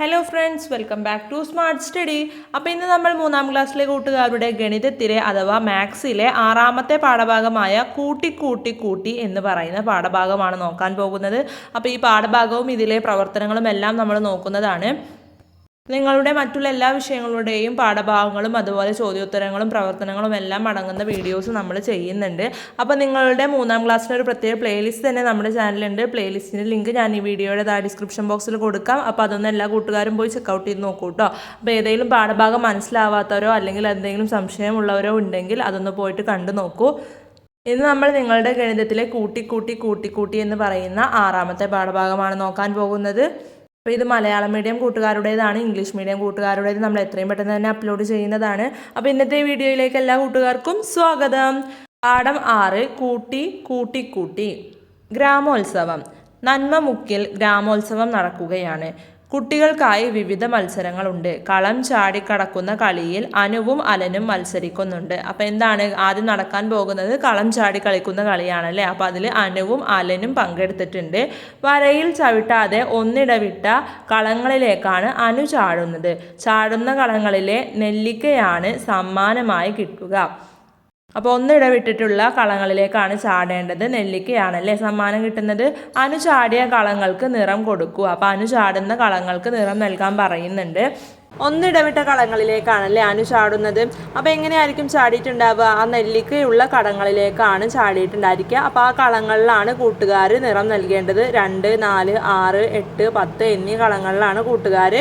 Hello friends welcome back to smart study അപ്പോൾ ഇന്ന് നമ്മൾ മൂന്നാം ക്ലാസ്സിലെ കൂട്ടുകാരുടെ ഗണിതത്തിലെ അഥവാ മാത്സിലെ ആറാമത്തെ പാഠഭാഗമായ കൂട്ടി കൂട്ടി കൂട്ടി എന്ന് പറയുന്ന പാഠഭാഗമാണ് നോക്കാൻ പോകുന്നത്. അപ്പോൾ ഈ പാഠഭാഗവും ഇതിലെ പ്രവർത്തനങ്ങളും എല്ലാം നമ്മൾ നോക്കുന്നതാണ്. നിങ്ങളുടെ മറ്റുള്ള എല്ലാ വിഷയങ്ങളുടെയും പാഠഭാഗങ്ങളും അതുപോലെ ചോദ്യോത്തരങ്ങളും പ്രവർത്തനങ്ങളും എല്ലാം അടങ്ങുന്ന വീഡിയോസ് നമ്മൾ ചെയ്യുന്നുണ്ട്. അപ്പോൾ നിങ്ങളുടെ മൂന്നാം ക്ലാസ്സിന്റെ ഒരു പ്രത്യേക പ്ലേലിസ്റ്റ് തന്നെ നമ്മുടെ ചാനലുണ്ട് പ്ലേലിസ്റ്റിന്റെ ലിങ്ക് ഞാൻ ഈ വീഡിയോയുടെ താഴെ ഡിസ്ക്രിപ്ഷൻ ബോക്സിൽ കൊടുക്കാം. അപ്പോൾ അതൊന്നും എല്ലാ കൂട്ടുകാരും പോയി ചെക്കൗട്ട് ചെയ്ത് നോക്കൂ കേട്ടോ അപ്പോൾ ഏതെങ്കിലും പാഠഭാഗം മനസ്സിലാവാത്തവരോ അല്ലെങ്കിൽ എന്തെങ്കിലും സംശയമുള്ളവരോ ഉണ്ടെങ്കിൽ അതൊന്ന് പോയിട്ട് കണ്ടു നോക്കൂ. ഇന്ന് നമ്മൾ നിങ്ങളുടെ ഗണിതത്തിലെ കൂട്ടി കൂട്ടി കൂട്ടി കൂട്ടി എന്ന് പറയുന്ന ആറാമത്തെ പാഠഭാഗമാണ് നോക്കാൻ പോകുന്നത്. അപ്പോൾ ഇത് മലയാളം മീഡിയം കൂട്ടുകാരുടേതാണ് ഇംഗ്ലീഷ് മീഡിയം കൂട്ടുകാരുടേത് നമ്മൾ എത്രയും പെട്ടെന്ന് തന്നെ അപ്ലോഡ് ചെയ്യുന്നതാണ്. അപ്പോൾ ഇന്നത്തെ വീഡിയോയിലേക്ക് എല്ലാ കൂട്ടുകാർക്കും സ്വാഗതം. പാഠം ആറ് കൂട്ടി കൂട്ടിക്കൂട്ടി കൂട്ടി. ഗ്രാമോത്സവം. നന്മമുക്കിൽ ഗ്രാമോത്സവം നടക്കുകയാണ്. കുട്ടികൾക്കായി വിവിധ മത്സരങ്ങളുണ്ട്. കളം ചാടിക്കടക്കുന്ന കളിയിൽ അനുവും അലനും മത്സരിക്കുന്നുണ്ട്. അപ്പോൾ എന്താണ് ആദ്യം നടക്കാൻ പോകുന്നത്? കളം ചാടി കളിക്കുന്ന കളിയാണല്ലേ? അപ്പോൾ അതിൽ അനുവും അലനും പങ്കെടുത്തിട്ടുണ്ട്. വരയിൽ ചവിട്ടാതെ ഒന്നിടവിട്ട കളങ്ങളിലേക്കാണ് അനു ചാടുന്നത്. ചാടുന്ന കളങ്ങളിലെ നെല്ലിക്കയാണ് സമ്മാനമായി കിട്ടുക. അപ്പോൾ ഒന്നിടവിട്ടിട്ടുള്ള കളങ്ങളിലേക്കാണ് ചാടേണ്ടത്. നെല്ലിക്കയാണല്ലേ സമ്മാനം കിട്ടുന്നത്. അനു ചാടിയ കളങ്ങൾക്ക് നിറം കൊടുക്കൂ അപ്പോൾ അനു ചാടുന്ന കളങ്ങൾക്ക് നിറം നൽകാൻ പറയുന്നുണ്ട്. ഒന്നിടവിട്ട കളങ്ങളിലേക്കാണല്ലേ അനു ചാടുന്നത്. അപ്പോൾ എങ്ങനെയായിരിക്കും ചാടിയിട്ടുണ്ടാവുക? ആ നെല്ലിക്കയുള്ള കടങ്ങളിലേക്കാണ് ചാടിയിട്ടുണ്ടായിരിക്കുക. അപ്പോൾ ആ കളങ്ങളിലാണ് കൂട്ടുകാർ നിറം നൽകേണ്ടത്. രണ്ട് നാല് ആറ് എട്ട് പത്ത് എന്നീ കളങ്ങളിലാണ് കൂട്ടുകാർ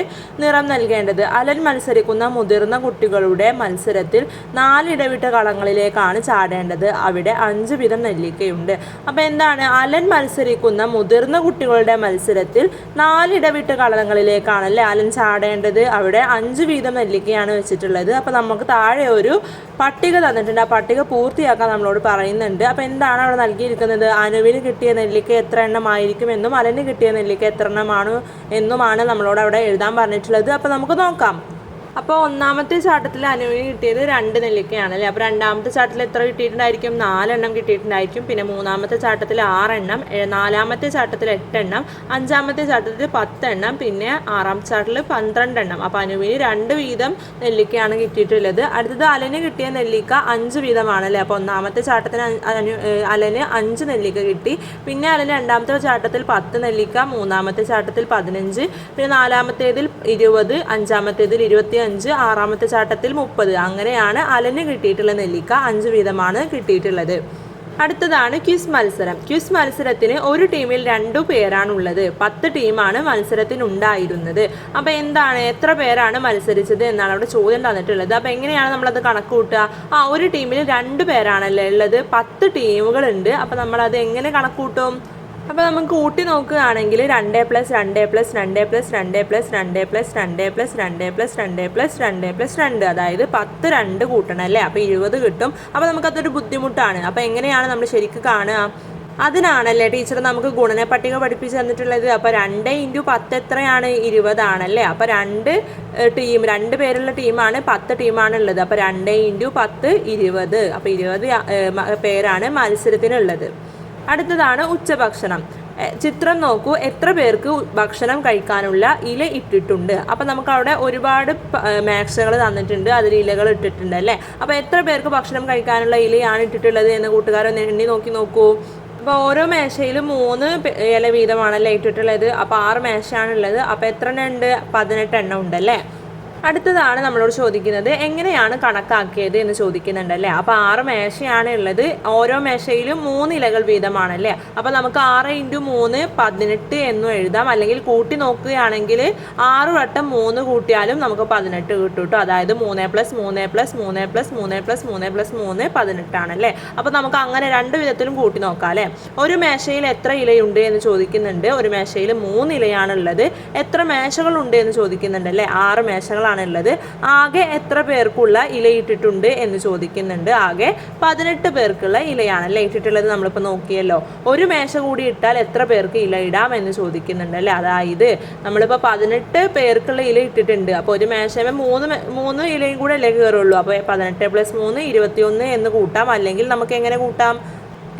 നിറം നൽകേണ്ടത്. അലൻ മത്സരിക്കുന്ന മുതിർന്ന കുട്ടികളുടെ മത്സരത്തിൽ നാലിടവിട്ട കളങ്ങളിലേക്കാണ് ചാടേണ്ടത്. അവിടെ അഞ്ച് വിധം നെല്ലിക്കയുണ്ട്. അപ്പോൾ എന്താണ്? അലൻ മത്സരിക്കുന്ന മുതിർന്ന കുട്ടികളുടെ മത്സരത്തിൽ നാലിടവിട്ട കളങ്ങളിലേക്കാണല്ലേ അലൻ ചാടേണ്ടത്. അവിടെ അഞ്ച് വീതം നെല്ലിക്കയാണ് വെച്ചിട്ടുള്ളത്. അപ്പോൾ നമുക്ക് താഴെ ഒരു പട്ടിക തന്നിട്ടുണ്ട്. ആ പട്ടിക പൂർത്തിയാക്കാൻ നമ്മളോട് പറയുന്നുണ്ട്. അപ്പോൾ എന്താണ് അവിടെ നൽകിയിരിക്കുന്നത്? അനുവിന് കിട്ടിയ നെല്ലിക്ക എത്ര എണ്ണമായിരിക്കും എന്നും അലന് കിട്ടിയ നെല്ലിക്ക എത്ര എണ്ണമാണ് എന്നുമാണ് നമ്മളോട് അവിടെ എഴുതാൻ പറഞ്ഞിട്ടുള്ളത്. അപ്പോൾ നമുക്ക് നോക്കാം. അപ്പോൾ ഒന്നാമത്തെ ചാട്ടത്തിൽ അനുവിന് കിട്ടിയത് രണ്ട് നെല്ലിക്കയാണ് അല്ലേ? അപ്പോൾ രണ്ടാമത്തെ ചാട്ടത്തിൽ എത്ര കിട്ടിയിട്ടുണ്ടായിരിക്കും? നാലെണ്ണം കിട്ടിയിട്ടുണ്ടായിരിക്കും. പിന്നെ മൂന്നാമത്തെ ചാട്ടത്തിൽ ആറെണ്ണം നാലാമത്തെ ചാട്ടത്തിൽ എട്ടെണ്ണം അഞ്ചാമത്തെ ചാട്ടത്തിൽ പത്തെണ്ണം പിന്നെ ആറാമത്തെ ചാട്ടത്തിൽ പന്ത്രണ്ടെണ്ണം. അപ്പോൾ അനുവിന് രണ്ട് വീതം നെല്ലിക്കയാണ് കിട്ടിയിട്ടുള്ളത്. അടുത്തത് അലന് കിട്ടിയ നെല്ലിക്ക അഞ്ച് വീതമാണ് അല്ലേ? അപ്പോൾ ഒന്നാമത്തെ ചാട്ടത്തിന് അനു അലന് അഞ്ച് നെല്ലിക്ക കിട്ടി. പിന്നെ അലന് രണ്ടാമത്തെ ചാട്ടത്തിൽ പത്ത് നെല്ലിക്ക മൂന്നാമത്തെ ചാട്ടത്തിൽ പതിനഞ്ച് പിന്നെ നാലാമത്തേതിൽ ഇരുപത് അഞ്ചാമത്തേതിൽ ഇരുപത്തി അഞ്ച് ആറാമത്തെ ചാട്ടത്തിൽ മുപ്പത്. അങ്ങനെയാണ് അലന് കിട്ടിയിട്ടുള്ള നെല്ലിക്ക അഞ്ച് വീതമാണ് കിട്ടിയിട്ടുള്ളത്. അടുത്തതാണ് ക്വിസ് മത്സരം. ക്വിസ് മത്സരത്തിന് ഒരു ടീമിൽ രണ്ടു പേരാണുള്ളത്. പത്ത് ടീമാണ് മത്സരത്തിനുണ്ടായിരുന്നത്. അപ്പോൾ എന്താണ്? എത്ര പേരാണ് മത്സരിച്ചത് എന്നാണ് അവിടെ ചോദ്യം തന്നിട്ടുള്ളത്. അപ്പോൾ എങ്ങനെയാണ് നമ്മളത് കണക്ക് കൂട്ടുക ആ ഒരു ടീമിൽ രണ്ട് പേരാണല്ലേ ഉള്ളത്. പത്ത് ടീമുകളുണ്ട്. അപ്പോൾ നമ്മളത് എങ്ങനെ കണക്ക് കൂട്ടും അപ്പോൾ നമുക്ക് കൂട്ടി നോക്കുകയാണെങ്കിൽ രണ്ട് പ്ലസ് രണ്ട് പ്ലസ് രണ്ട് പ്ലസ് രണ്ട് പ്ലസ് രണ്ട് പ്ലസ് രണ്ട് പ്ലസ് രണ്ട് പ്ലസ് രണ്ട് പ്ലസ് രണ്ട് പ്ലസ് രണ്ട്. അതായത് പത്ത് രണ്ട് കൂട്ടണം അല്ലേ? അപ്പോൾ ഇരുപത് കിട്ടും. അപ്പോൾ നമുക്കതൊരു ബുദ്ധിമുട്ടാണ്. അപ്പോൾ എങ്ങനെയാണ് നമ്മൾ ശരിക്കും കാണുക? അതിനാണല്ലേ ടീച്ചർ നമുക്ക് ഗുണന പട്ടിക പഠിപ്പിച്ച് തന്നിട്ടുള്ളത്. അപ്പോൾ രണ്ട് ഇന്റു പത്ത് എത്രയാണ്? ഇരുപതാണല്ലേ അപ്പോൾ രണ്ട് ടീം രണ്ട് പേരുള്ള ടീമാണ് പത്ത് ടീമാണ് ഉള്ളത് അപ്പോൾ രണ്ട് ഇന്റു പത്ത് ഇരുപത്. അപ്പോൾ ഇരുപത് പേരാണ് മത്സരത്തിനുള്ളത്. അടുത്തതാണ് ഉച്ചഭക്ഷണം. ചിത്രം നോക്കൂ. എത്ര പേർക്ക് ഭക്ഷണം കഴിക്കാനുള്ള ഇല ഇട്ടിട്ടുണ്ട്? അപ്പം നമുക്ക് അവിടെ ഒരുപാട് മാക്സുകൾ തന്നിട്ടുണ്ട്. അതിൽ ഇലകൾ ഇട്ടിട്ടുണ്ട് അല്ലേ? അപ്പോൾ എത്ര പേർക്ക് ഭക്ഷണം കഴിക്കാനുള്ള ഇലയാണ് ഇട്ടിട്ടുള്ളത് എന്ന് കൂട്ടുകാരൊന്ന് എണ്ണി നോക്കി നോക്കൂ. അപ്പോൾ ഓരോ മേശയിലും മൂന്ന് ഇല വീതമാണല്ലേ ഇട്ടിട്ടുള്ളത്. അപ്പോൾ ആറ് മേശയാണുള്ളത്. അപ്പോൾ എത്ര എണ്ണം ഉണ്ട്? പതിനെട്ട് എണ്ണം ഉണ്ടല്ലേ അടുത്തതാണ് നമ്മളോട് ചോദിക്കുന്നത് എങ്ങനെയാണ് കണക്കാക്കിയത് എന്ന് ചോദിക്കുന്നുണ്ട് അല്ലേ? അപ്പോൾ ആറ് മേശയാണ് ഉള്ളത്. ഓരോ മേശയിലും മൂന്ന് ഇലകൾ വീതമാണല്ലേ? അപ്പോൾ നമുക്ക് ആറ് ഇന്റു മൂന്ന് പതിനെട്ട് എന്നും എഴുതാം. അല്ലെങ്കിൽ കൂട്ടി നോക്കുകയാണെങ്കിൽ ആറ് വട്ടം മൂന്ന് കൂട്ടിയാലും നമുക്ക് പതിനെട്ട് കിട്ടും കേട്ടോ. അതായത് മൂന്ന് പ്ലസ് മൂന്ന് പ്ലസ് മൂന്ന് പ്ലസ് മൂന്ന് പ്ലസ് മൂന്ന് പ്ലസ് മൂന്ന് പതിനെട്ടാണല്ലേ അപ്പോൾ നമുക്ക് അങ്ങനെ രണ്ട് വിധത്തിലും കൂട്ടി നോക്കാം അല്ലേ? ഒരു മേശയിൽ എത്ര ഇലയുണ്ട് എന്ന് ചോദിക്കുന്നുണ്ട്. ഒരു മേശയിൽ മൂന്ന് ഇലയാണുള്ളത് എത്ര മേശകളുണ്ട് എന്ന് ചോദിക്കുന്നുണ്ട് അല്ലേ? ആറ് മേശകളാണ് ഉള്ളത് ആകെ എത്ര പേർക്കുള്ള ഇല ഇട്ടിട്ടുണ്ട് എന്ന് ചോദിക്കുന്നുണ്ട്. ആകെ പതിനെട്ട് പേർക്കുള്ള ഇലയാണ് ഇലയാണല്ലേ ഇട്ടിട്ടുള്ളത് നമ്മളിപ്പോൾ നോക്കിയല്ലോ. ഒരു മേശ കൂടി ഇട്ടാൽ എത്ര പേർക്ക് ഇല ഇടാം എന്ന് ചോദിക്കുന്നുണ്ട് അല്ലേ? അതായത് നമ്മളിപ്പോൾ പതിനെട്ട് പേർക്കുള്ള ഇല ഇട്ടിട്ടുണ്ട്. അപ്പോൾ ഒരു മേശമേ മൂന്ന് മൂന്ന് ഇലയും കൂടെ അല്ലേ കയറുള്ളൂ അപ്പോൾ പതിനെട്ട് പ്ലസ് മൂന്ന് ഇരുപത്തിയൊന്ന് എന്ന് കൂട്ടാം. അല്ലെങ്കിൽ നമുക്ക് എങ്ങനെ കൂട്ടാം?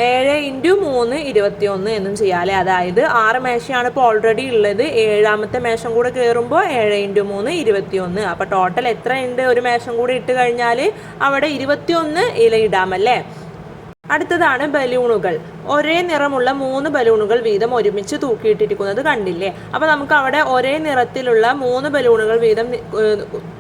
ഏഴ് ഇന്റു മൂന്ന് ഇരുപത്തിയൊന്ന് എന്നും ചെയ്യാം അല്ലേ അതായത് ആറ് മേശയാണ് ഇപ്പോൾ ഓൾറെഡി ഉള്ളത്. ഏഴാമത്തെ മേശം കൂടെ കയറുമ്പോൾ ഏഴ് ഇന്റു മൂന്ന് ഇരുപത്തിയൊന്ന്. അപ്പോൾ ടോട്ടൽ എത്ര ഉണ്ട്? ഒരു മേശം കൂടി ഇട്ട് കഴിഞ്ഞാൽ അവിടെ ഇരുപത്തിയൊന്ന് ഇല ഇടാമല്ലേ? അടുത്തതാണ് ബലൂണുകൾ. ഒരേ നിറമുള്ള മൂന്ന് ബലൂണുകൾ വീതം ഒരുമിച്ച് തൂക്കിയിട്ടിരിക്കുന്നത് കണ്ടില്ലേ? അപ്പോൾ നമുക്ക് അവിടെ ഒരേ നിറത്തിലുള്ള മൂന്ന് ബലൂണുകൾ വീതം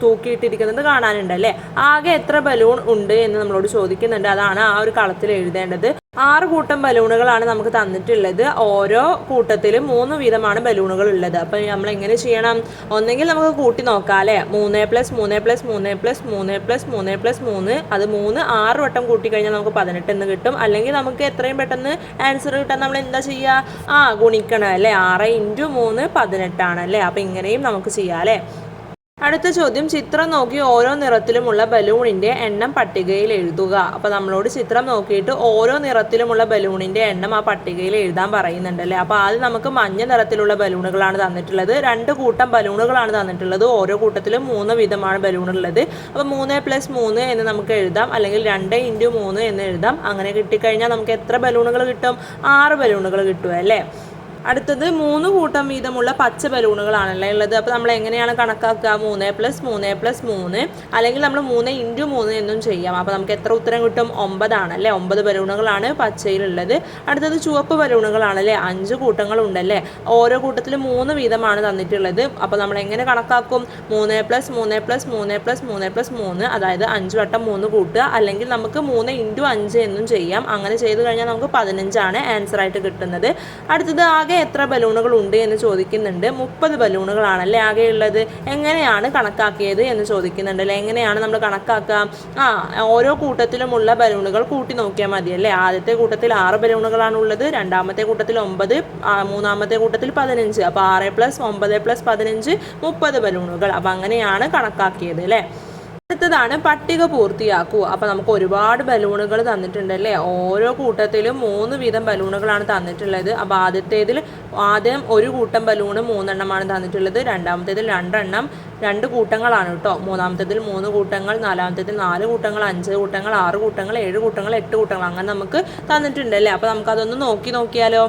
തൂക്കിയിട്ടിരിക്കുന്നത് കാണാനുണ്ടല്ലേ? ആകെ എത്ര ബലൂൺ ഉണ്ട് എന്ന് നമ്മളോട് ചോദിക്കുന്നുണ്ട്. അതാണ് ആ ഒരു കളത്തിൽ എഴുതേണ്ടത്. ആറ് കൂട്ടം ബലൂണുകളാണ് നമുക്ക് തന്നിട്ടുള്ളത്. ഓരോ കൂട്ടത്തിലും മൂന്ന് വീതമാണ് ബലൂണുകൾ ഉള്ളത് അപ്പം നമ്മൾ എങ്ങനെ ചെയ്യണം? ഒന്നെങ്കിൽ നമുക്ക് കൂട്ടി നോക്കാം അല്ലേ? മൂന്ന് പ്ലസ് മൂന്ന് പ്ലസ് മൂന്ന് പ്ലസ് മൂന്ന് പ്ലസ് മൂന്ന് പ്ലസ് മൂന്ന്. അത് മൂന്ന് ആറ് വട്ടം കൂട്ടി കഴിഞ്ഞാൽ നമുക്ക് പതിനെട്ട് എന്ന് കിട്ടും. അല്ലെങ്കിൽ നമുക്ക് എത്രയും പെട്ടെന്ന് ആൻസർ കിട്ടാൻ നമ്മൾ എന്താ ചെയ്യുക ആ ഗുണിക്കണം അല്ലേ? ആറ് ഇന്റു മൂന്ന് പതിനെട്ടാണ് അല്ലേ? അപ്പം ഇങ്ങനെയും നമുക്ക് ചെയ്യാം അല്ലേ? അടുത്ത ചോദ്യം ചിത്രം നോക്കി ഓരോ നിറത്തിലുമുള്ള ബലൂണിന്റെ എണ്ണം പട്ടികയിൽ എഴുതുക. അപ്പോൾ നമ്മളോട് ചിത്രം നോക്കിയിട്ട് ഓരോ നിറത്തിലുമുള്ള ബലൂണിന്റെ എണ്ണം ആ പട്ടികയിൽ എഴുതാൻ പറയുന്നുണ്ടല്ലേ അപ്പോൾ ആദ്യം നമുക്ക് മഞ്ഞ നിറത്തിലുള്ള ബലൂണുകളാണ് തന്നിട്ടുള്ളത്. രണ്ട് കൂട്ടം ബലൂണുകളാണ് തന്നിട്ടുള്ളത്. ഓരോ കൂട്ടത്തിലും മൂന്ന് വിധമാണ് ബലൂൺ ഉള്ളത് അപ്പോൾ മൂന്ന് പ്ലസ് മൂന്ന് എന്ന് നമുക്ക് എഴുതാം. അല്ലെങ്കിൽ രണ്ട് ഇന്റു മൂന്ന് എന്ന് എഴുതാം. അങ്ങനെ കിട്ടിക്കഴിഞ്ഞാൽ നമുക്ക് എത്ര ബലൂണുകൾ കിട്ടും? ആറ് ബലൂണുകൾ കിട്ടും അല്ലേ? അടുത്തത് മൂന്ന് കൂട്ടം വീതമുള്ള പച്ച ബലൂണുകളാണല്ലേ ഉള്ളത്. അപ്പോൾ നമ്മൾ എങ്ങനെയാണ് കണക്കാക്കുക? മൂന്ന് പ്ലസ് മൂന്ന് പ്ലസ് മൂന്ന്. അല്ലെങ്കിൽ നമ്മൾ മൂന്ന് ഇന്റു മൂന്ന് എന്നും ചെയ്യാം. അപ്പോൾ നമുക്ക് എത്ര ഉത്തരം കിട്ടും? ഒമ്പതാണ് അല്ലേ ഒമ്പത് ബലൂണുകളാണ് പച്ചയിലുള്ളത്. അടുത്തത് ചുവപ്പ് ബലൂണുകളാണല്ലേ? അഞ്ച് കൂട്ടങ്ങളുണ്ടല്ലേ? ഓരോ കൂട്ടത്തിലും മൂന്ന് വീതമാണ് തന്നിട്ടുള്ളത്. അപ്പോൾ നമ്മൾ എങ്ങനെ കണക്കാക്കും? മൂന്ന് പ്ലസ് മൂന്ന് പ്ലസ് മൂന്ന് പ്ലസ് മൂന്ന് പ്ലസ് മൂന്ന്. അതായത് അഞ്ച് വട്ടം മൂന്ന് കൂട്ടുക. അല്ലെങ്കിൽ നമുക്ക് മൂന്ന് ഇന്റു അഞ്ച് എന്നും ചെയ്യാം. അങ്ങനെ ചെയ്ത് കഴിഞ്ഞാൽ നമുക്ക് പതിനഞ്ചാണ് ആൻസർ ആയിട്ട് കിട്ടുന്നത്. അടുത്തത് ആകെ എത്ര ബലൂണുകൾ ഉണ്ട് എന്ന് ചോദിക്കുന്നുണ്ട്. മുപ്പത് ബലൂണുകളാണല്ലേ ആകെ ഉള്ളത്? എങ്ങനെയാണ് കണക്കാക്കിയത് എന്ന് ചോദിക്കുന്നുണ്ട് അല്ലേ? എങ്ങനെയാണ് നമ്മൾ കണക്കാക്കുക? ആ ഓരോ കൂട്ടത്തിലുമുള്ള ബലൂണുകൾ കൂട്ടി നോക്കിയാൽ മതി അല്ലേ? ആദ്യത്തെ കൂട്ടത്തിൽ ആറ് ബലൂണുകളാണ് ഉള്ളത്. രണ്ടാമത്തെ കൂട്ടത്തിൽ ഒമ്പത് മൂന്നാമത്തെ കൂട്ടത്തിൽ പതിനഞ്ച്. അപ്പോൾ ആറ് പ്ലസ് ഒമ്പത് പ്ലസ് പതിനഞ്ച് മുപ്പത് ബലൂണുകൾ. അപ്പോൾ അങ്ങനെയാണ് കണക്കാക്കിയത് അല്ലേ? അടുത്തതാണ് പട്ടിക പൂർത്തിയാക്കൂ. അപ്പോൾ നമുക്ക് ഒരുപാട് ബലൂണുകൾ തന്നിട്ടുണ്ട് അല്ലേ ഓരോ കൂട്ടത്തിലും മൂന്ന് വീതം ബലൂണുകളാണ് തന്നിട്ടുള്ളത്. അപ്പോൾ ആദ്യത്തേതിൽ ആദ്യം ഒരു കൂട്ടം ബലൂണ് മൂന്നെണ്ണമാണ് തന്നിട്ടുള്ളത്. രണ്ടാമത്തേതിൽ രണ്ടെണ്ണം രണ്ട് കൂട്ടങ്ങളാണ് കേട്ടോ. മൂന്നാമത്തേതിൽ മൂന്ന് കൂട്ടങ്ങൾ നാലാമത്തേതിൽ നാല് കൂട്ടങ്ങൾ അഞ്ച് കൂട്ടങ്ങൾ ആറ് കൂട്ടങ്ങൾ ഏഴ് കൂട്ടങ്ങൾ എട്ട് കൂട്ടങ്ങൾ. അങ്ങനെ നമുക്ക് തന്നിട്ടുണ്ട് അല്ലേ അപ്പോൾ നമുക്കതൊന്ന് നോക്കി നോക്കിയാലോ?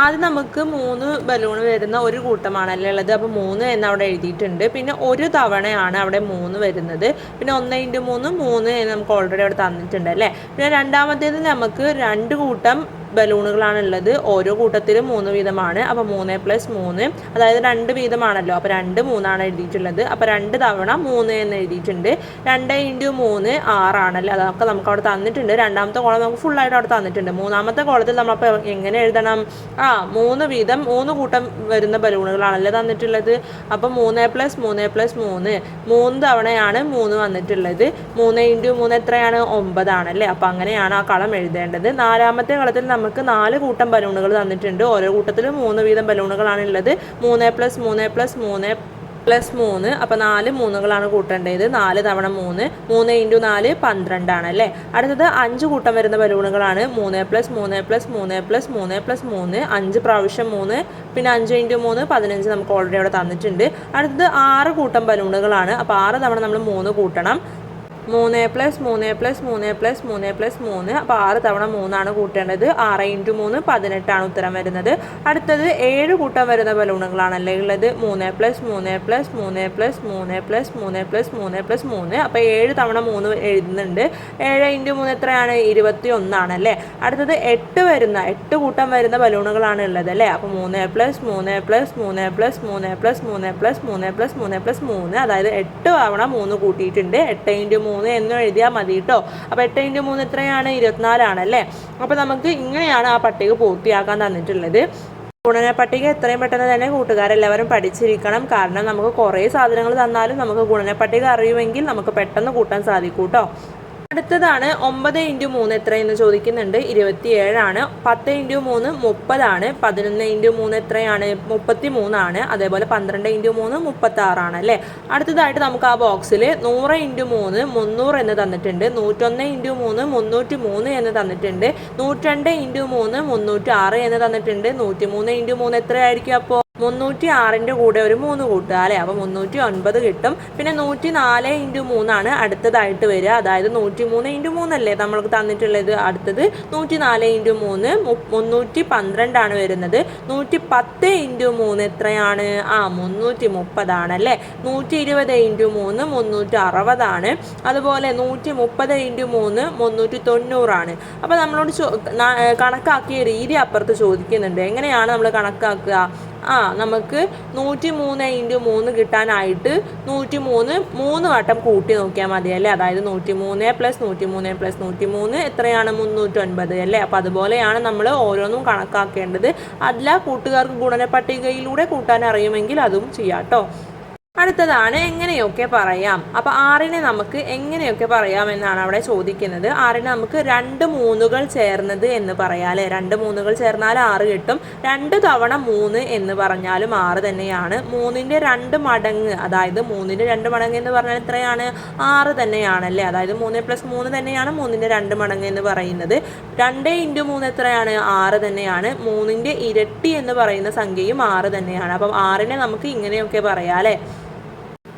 ആദ്യം നമുക്ക് മൂന്ന് ബലൂൺ വരുന്ന ഒരു കൂട്ടമാണല്ലേ ഉള്ളത്. അപ്പോൾ മൂന്ന് എന്ന് അവിടെ എഴുതിയിട്ടുണ്ട്. പിന്നെ ഒരു തവണയാണ് അവിടെ മൂന്ന് വരുന്നത്. പിന്നെ ഒന്ന് ഇന്റു മൂന്ന് മൂന്ന് എന്ന് നമുക്ക് ഓൾറെഡി അവിടെ തന്നിട്ടുണ്ട് അല്ലേ? പിന്നെ രണ്ടാമത്തേത് നമുക്ക് രണ്ട് കൂട്ടം ബലൂണുകളാണ് ഉള്ളത് ഓരോ കൂട്ടത്തിലും മൂന്ന് വീതമാണ്. അപ്പോൾ മൂന്ന് പ്ലസ് മൂന്ന് അതായത് രണ്ട് വീതമാണല്ലോ. അപ്പോൾ രണ്ട് മൂന്നാണ് എഴുതിയിട്ടുള്ളത്. അപ്പോൾ രണ്ട് തവണ മൂന്ന് എന്ന് എഴുതിയിട്ടുണ്ട്. രണ്ട് ഇന്റു മൂന്ന് ആറാണല്ലോ? അതൊക്കെ നമുക്ക് അവിടെ തന്നിട്ടുണ്ട്. രണ്ടാമത്തെ കോളം നമുക്ക് ഫുള്ളായിട്ട് അവിടെ തന്നിട്ടുണ്ട്. മൂന്നാമത്തെ കോളത്തിൽ നമ്മളപ്പോൾ എങ്ങനെ എഴുതണം? ആ മൂന്ന് വീതം മൂന്ന് കൂട്ടം വരുന്ന ബലൂണുകളാണല്ലേ തന്നിട്ടുള്ളത്. അപ്പോൾ മൂന്ന് പ്ലസ് മൂന്ന് പ്ലസ് മൂന്ന് മൂന്ന് തവണയാണ് മൂന്ന് വന്നിട്ടുള്ളത്. മൂന്ന് ഇന്റു മൂന്ന് എത്രയാണ്? ഒമ്പതാണല്ലേ? അപ്പോൾ അങ്ങനെയാണ് ആ കളം എഴുതേണ്ടത്. നാലാമത്തെ കളത്തിൽ നമുക്ക് നാല് കൂട്ടം ബലൂണുകൾ തന്നിട്ടുണ്ട്. ഓരോ കൂട്ടത്തിലും മൂന്ന് വീതം ബലൂണുകളാണ് ഉള്ളത്. മൂന്ന് പ്ലസ് മൂന്ന് പ്ലസ് മൂന്ന് പ്ലസ് മൂന്ന്. അപ്പോൾ നാല് മൂന്നുകളാണ് കൂട്ടേണ്ടത്. നാല് തവണ മൂന്ന്. മൂന്ന് ഇന്റു നാല് പന്ത്രണ്ടാണ് അല്ലേ? അടുത്തത് അഞ്ച് കൂട്ടം വരുന്ന ബലൂണുകളാണ്. മൂന്ന് പ്ലസ് മൂന്ന് പ്ലസ് മൂന്ന് പ്ലസ് മൂന്ന് പ്ലസ് മൂന്ന്. അഞ്ച് പ്രാവശ്യം മൂന്ന്. പിന്നെ അഞ്ച് ഇന്റു മൂന്ന് പതിനഞ്ച് നമുക്ക് ഓൾറെഡി അവിടെ തന്നിട്ടുണ്ട്. അടുത്തത് ആറ് കൂട്ടം ബലൂണുകളാണ്. അപ്പോൾ ആറ് തവണ നമ്മൾ മൂന്ന് കൂട്ടണം. മൂന്ന് പ്ലസ് മൂന്ന് പ്ലസ് മൂന്ന് പ്ലസ് മൂന്ന് പ്ലസ് മൂന്ന് അപ്പോൾ ആറ് തവണ മൂന്നാണ് കൂട്ടേണ്ടത് ആറ് ഇന്റു മൂന്ന് പതിനെട്ടാണ് ഉത്തരം വരുന്നത് അടുത്തത് ഏഴ് കൂട്ടം വരുന്ന ബലൂണുകളാണല്ലേ ഉള്ളത് മൂന്ന് പ്ലസ് മൂന്ന് പ്ലസ് മൂന്ന് പ്ലസ് മൂന്ന് പ്ലസ് മൂന്ന് പ്ലസ് മൂന്ന് പ്ലസ് മൂന്ന് അപ്പോൾ ഏഴ് തവണ മൂന്ന് എഴുതുന്നുണ്ട് ഏഴ് ഇന്റു മൂന്ന് എത്രയാണ് ഇരുപത്തി ഒന്നാണല്ലേ അടുത്തത് എട്ട് വരുന്ന എട്ട് കൂട്ടം വരുന്ന ബലൂണുകളാണ് ഉള്ളത് അല്ലേ അപ്പോൾ മൂന്ന് പ്ലസ് മൂന്ന് പ്ലസ് മൂന്ന് പ്ലസ് മൂന്ന് പ്ലസ് മൂന്ന് പ്ലസ് മൂന്ന് പ്ലസ് മൂന്ന് പ്ലസ് മൂന്ന് അതായത് എട്ട് തവണ മൂന്ന് കൂട്ടിയിട്ടുണ്ട് എട്ട് ഇന്റു മൂന്ന് എന്നും എഴുതിയാൽ മതി കേട്ടോ അപ്പോൾ എട്ട് ഇന്റു മൂന്ന് എത്രയാണ്? ഇരുപത്തിനാലാണല്ലേ? അപ്പോൾ നമുക്ക് ഇങ്ങനെയാണ് ആ പട്ടിക പൂർത്തിയാക്കാൻ തന്നിട്ടുള്ളത്. ഗുണന പട്ടിക എത്രയും പെട്ടെന്ന് തന്നെ കൂട്ടുകാരെല്ലാവരും പഠിച്ചിരിക്കണം. കാരണം നമുക്ക് കുറേ സാധനങ്ങൾ തന്നാലും നമുക്ക് ഗുണന പട്ടിക അറിയുമെങ്കിൽ നമുക്ക് പെട്ടെന്ന് കൂട്ടാൻ സാധിക്കും കേട്ടോ അടുത്തതാണ് ഒമ്പത് ഇന്റു മൂന്ന് എത്രയെന്ന് ചോദിക്കുന്നുണ്ട്. ഇരുപത്തിയേഴാണ്. പത്ത് ഇന്റു മൂന്ന് മുപ്പതാണ്. പതിനൊന്ന് ഇന്റു മൂന്ന് എത്രയാണ്? മുപ്പത്തി മൂന്നാണ് അതേപോലെ പന്ത്രണ്ട് ഇന്റു മൂന്ന് മുപ്പത്താറാണ് അല്ലേ? അടുത്തതായിട്ട് നമുക്ക് ആ ബോക്സിൽ നൂറ് ഇന്റു മൂന്ന് മുന്നൂറ് എന്ന് തന്നിട്ടുണ്ട്. നൂറ്റൊന്ന് ഇന്റു മൂന്ന് മുന്നൂറ്റി മൂന്ന് എന്ന് തന്നിട്ടുണ്ട്. നൂറ്റിരണ്ട് ഇന്റു മൂന്ന് മുന്നൂറ്റി ആറ് എന്ന് തന്നിട്ടുണ്ട്. നൂറ്റി മൂന്ന് ഇന്റു മൂന്ന് എത്രയായിരിക്കും അപ്പോൾ മുന്നൂറ്റി ആറിന്റെ കൂടെ ഒരു മൂന്ന് കൂട്ടുക അല്ലേ? അപ്പോൾ മുന്നൂറ്റി ഒൻപത് കിട്ടും. പിന്നെ നൂറ്റി നാല് ഇന്റു മൂന്നാണ് അടുത്തതായിട്ട് വരിക. അതായത് നൂറ്റി മൂന്ന് ഇന്റു മൂന്നല്ലേ നമ്മൾക്ക് തന്നിട്ടുള്ളത് അടുത്തത്? നൂറ്റി നാല് ഇന്റു മൂന്ന് മുന്നൂറ്റി പന്ത്രണ്ടാണ് വരുന്നത്. നൂറ്റി പത്ത് ഇന്റു മൂന്ന് എത്രയാണ്? ആ മുന്നൂറ്റി മുപ്പതാണ് അല്ലേ? നൂറ്റി ഇരുപത് ഇന്റു മൂന്ന് മുന്നൂറ്റി അറുപതാണ് അതുപോലെ നൂറ്റി മുപ്പത് ഇന്റു മൂന്ന് മുന്നൂറ്റി തൊണ്ണൂറാണ് അപ്പോൾ നമ്മളോട് കണക്കാക്കിയ രീതി അപ്പുറത്ത് ചോദിക്കുന്നുണ്ട്. എങ്ങനെയാണ് നമ്മൾ കണക്കാക്കുക? ആ നമുക്ക് നൂറ്റി മൂന്ന് ഇന്റു മൂന്ന് കിട്ടാനായിട്ട് നൂറ്റി മൂന്ന് മൂന്ന് വട്ടം കൂട്ടി നോക്കിയാൽ മതി അല്ലേ? അതായത് നൂറ്റി മൂന്ന് പ്ലസ് നൂറ്റി മൂന്ന് പ്ലസ് നൂറ്റി മൂന്ന് എത്രയാണ്? മുന്നൂറ്റൊൻപത് അല്ലേ? അപ്പോൾ അതുപോലെയാണ് നമ്മൾ ഓരോന്നും കണക്കാക്കേണ്ടത്. അല്ല കൂട്ടുകാർക്ക് ഗുണന പട്ടികയിലൂടെ കൂട്ടാൻ അറിയുമെങ്കിൽ അതും ചെയ്യാം കേട്ടോ അടുത്തതാണ് എങ്ങനെയൊക്കെ പറയാം? അപ്പൊ ആറിനെ നമുക്ക് എങ്ങനെയൊക്കെ പറയാം എന്നാണ് അവിടെ ചോദിക്കുന്നത്. ആറിനെ നമുക്ക് രണ്ട് മൂന്നുകൾ ചേർന്നത് എന്ന് പറയാം അല്ലെ രണ്ട് മൂന്നുകൾ ചേർന്നാൽ ആറ് കിട്ടും. രണ്ട് തവണ മൂന്ന് എന്ന് പറഞ്ഞാലും ആറ് തന്നെയാണ്. മൂന്നിന്റെ രണ്ട് മടങ്ങ് അതായത് മൂന്നിന്റെ രണ്ട് മടങ്ങ് എന്ന് പറഞ്ഞാൽ എത്രയാണ്? ആറ് തന്നെയാണ് അല്ലേ അതായത് മൂന്ന് പ്ലസ് മൂന്ന് തന്നെയാണ് മൂന്നിന്റെ രണ്ട് മടങ്ങ് എന്ന് പറയുന്നത്. രണ്ട് ഇന്റു മൂന്ന് എത്രയാണ്? ആറ് തന്നെയാണ്. മൂന്നിന്റെ ഇരട്ടി എന്ന് പറയുന്ന സംഖ്യയും ആറ് തന്നെയാണ്. അപ്പം ആറിനെ നമുക്ക് ഇങ്ങനെയൊക്കെ പറയാം അല്ലേ?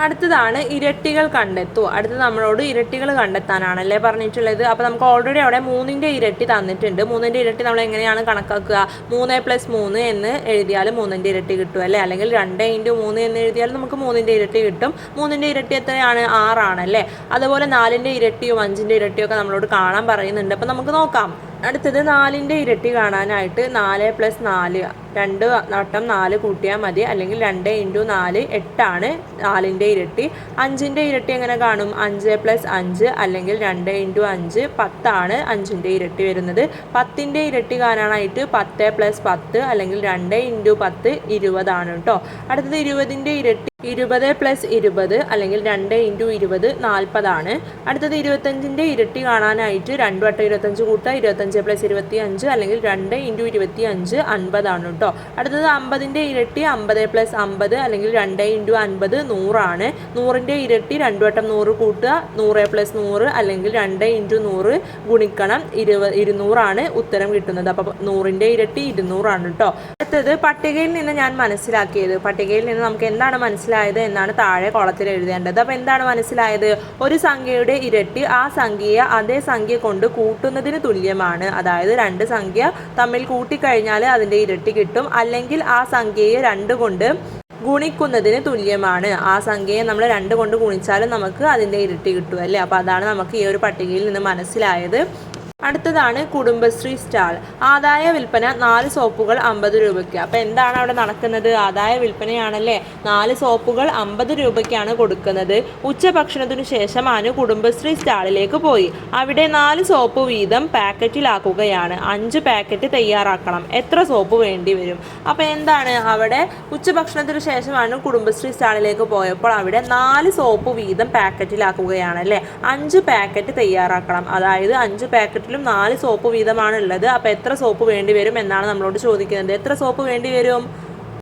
അടുത്തതാണ് ഇരട്ടികൾ കണ്ടെത്തൂ. അടുത്തത് നമ്മളോട് ഇരട്ടികൾ കണ്ടെത്താനാണല്ലേ പറഞ്ഞിട്ടുള്ളത്. അപ്പോൾ നമുക്ക് ഓൾറെഡി അവിടെ മൂന്നിന്റെ ഇരട്ടി തന്നിട്ടുണ്ട്. മൂന്നിന്റെ ഇരട്ടി നമ്മൾ എങ്ങനെയാണ് കണക്കാക്കുക? മൂന്ന് പ്ലസ് മൂന്ന് എന്ന് എഴുതിയാൽ മൂന്നിന്റെ ഇരട്ടി കിട്ടും അല്ലേ? അല്ലെങ്കിൽ രണ്ട് ഇന്റു മൂന്ന് എന്ന് എഴുതിയാൽ നമുക്ക് മൂന്നിന്റെ ഇരട്ടി കിട്ടും. മൂന്നിന്റെ ഇരട്ടി എത്രയാണ്? ആറാണല്ലേ അതുപോലെ നാലിന്റെ ഇരട്ടിയും അഞ്ചിന്റെ ഇരട്ടിയും ഒക്കെ നമ്മളോട് കാണാൻ പറയുന്നുണ്ട്. അപ്പോൾ നമുക്ക് നോക്കാം. അടുത്തത് നാലിന്റെ ഇരട്ടി കാണാനായിട്ട് നാല് പ്ലസ് നാല് രണ്ട് വട്ടം നാല് കൂട്ടിയാൽ മതി. അല്ലെങ്കിൽ രണ്ട് ഇന്റു നാല് എട്ടാണ് നാലിന്റെ ഇരട്ടി. അഞ്ചിന്റെ ഇരട്ടി എങ്ങനെ കാണും? അഞ്ച് പ്ലസ് അഞ്ച് അല്ലെങ്കിൽ രണ്ട് ഇന്റു അഞ്ച് പത്താണ് അഞ്ചിന്റെ ഇരട്ടി വരുന്നത്. പത്തിന്റെ ഇരട്ടി കാണാനായിട്ട് പത്ത് പ്ലസ് പത്ത് അല്ലെങ്കിൽ രണ്ട് ഇന്റു പത്ത് ഇരുപതാണ് കേട്ടോ. അടുത്തത് ഇരുപതിന്റെ ഇരട്ടി ഇരുപത് പ്ലസ് ഇരുപത് അല്ലെങ്കിൽ രണ്ട് ഇന്റു ഇരുപത് നാൽപ്പതാണ്. അടുത്തത് ഇരുപത്തഞ്ചിന്റെ ഇരട്ടി കാണാനായിട്ട് രണ്ട് വട്ടം ഇരുപത്തഞ്ച് കൂട്ടുക. ഇരുപത്തഞ്ച് പ്ലസ് ഇരുപത്തി അഞ്ച് അല്ലെങ്കിൽ രണ്ട് ഇന്റു ഇരുപത്തി അഞ്ച് അൻപതാണ് കേട്ടോ. അടുത്തത് അമ്പതിന്റെ ഇരട്ടി അമ്പത് പ്ലസ് അമ്പത് അല്ലെങ്കിൽ രണ്ട് ഇന്റു അൻപത് നൂറാണ്. നൂറിന്റെ ഇരട്ടി രണ്ട് വട്ടം നൂറ് കൂട്ടുക. നൂറ് പ്ലസ് നൂറ് അല്ലെങ്കിൽ രണ്ട് ഇന്റു നൂറ് ഗുണിക്കണം. ഇരുപത് ഇരുന്നൂറാണ് ഉത്തരം കിട്ടുന്നത്. അപ്പോൾ നൂറിന്റെ ഇരട്ടി ഇരുന്നൂറാണ് കേട്ടോ. അടുത്തത് പട്ടികയിൽ നിന്ന് ഞാൻ മനസ്സിലാക്കിയത്. പട്ടികയിൽ നിന്ന് നമുക്ക് എന്താണ് മനസ്സിലായത് എന്നാണ് താഴെ കോളത്തിൽ എഴുതേണ്ടത്. അപ്പോൾ എന്താണ് മനസ്സിലായത്? ഒരു സംഖ്യയുടെ ഇരട്ടി ആ സംഖ്യയെ അതേ സംഖ്യ കൊണ്ട് കൂട്ടുന്നതിന് തുല്യമാണ്. അതായത് രണ്ട് സംഖ്യ തമ്മിൽ കൂട്ടിക്കഴിഞ്ഞാൽ അതിന്റെ ഇരട്ടി കിട്ടും. അല്ലെങ്കിൽ ആ സംഖ്യയെ രണ്ട് കൊണ്ട് ഗുണിക്കുന്നതിന് തുല്യമാണ്. ആ സംഖ്യയെ നമ്മൾ രണ്ട് കൊണ്ട് ഗുണിച്ചാലും നമുക്ക് അതിന്റെ ഇരട്ടി കിട്ടും അല്ലേ? അപ്പോൾ അതാണ് നമുക്ക് ഈ ഒരു പട്ടികയിൽ നിന്ന് മനസ്സിലായത്. അടുത്തതാണ് കുടുംബശ്രീ സ്റ്റാൾ. ആദായ വിൽപ്പന നാല് സോപ്പുകൾ അമ്പത് രൂപയ്ക്ക്. അപ്പോൾ എന്താണ് അവിടെ നടക്കുന്നത്? ആദായ വിൽപ്പനയാണല്ലേ? നാല് സോപ്പുകൾ അമ്പത് രൂപയ്ക്കാണ് കൊടുക്കുന്നത്. ഉച്ചഭക്ഷണത്തിനു ശേഷം അനു കുടുംബശ്രീ സ്റ്റാളിലേക്ക് പോയി. അവിടെ നാല് സോപ്പ് വീതം പാക്കറ്റിലാക്കുകയാണ്. അഞ്ച് പാക്കറ്റ് തയ്യാറാക്കണം. എത്ര സോപ്പ് വേണ്ടി വരും? അപ്പോൾ എന്താണ് അവിടെ? ഉച്ചഭക്ഷണത്തിനു ശേഷമാണ് കുടുംബശ്രീ സ്റ്റാളിലേക്ക് പോയപ്പോൾ അവിടെ നാല് സോപ്പ് വീതം പാക്കറ്റിലാക്കുകയാണ് അല്ലേ അഞ്ച് പാക്കറ്റ് തയ്യാറാക്കണം. അതായത് അഞ്ച് പാക്കറ്റിലും നാല് സോപ്പ് വീതമാണ് ഉള്ളത് അപ്പോൾ എത്ര സോപ്പ് വേണ്ടി വരും എന്നാണ് നമ്മളോട് ചോദിക്കുന്നത്. എത്ര സോപ്പ് വേണ്ടി വരും?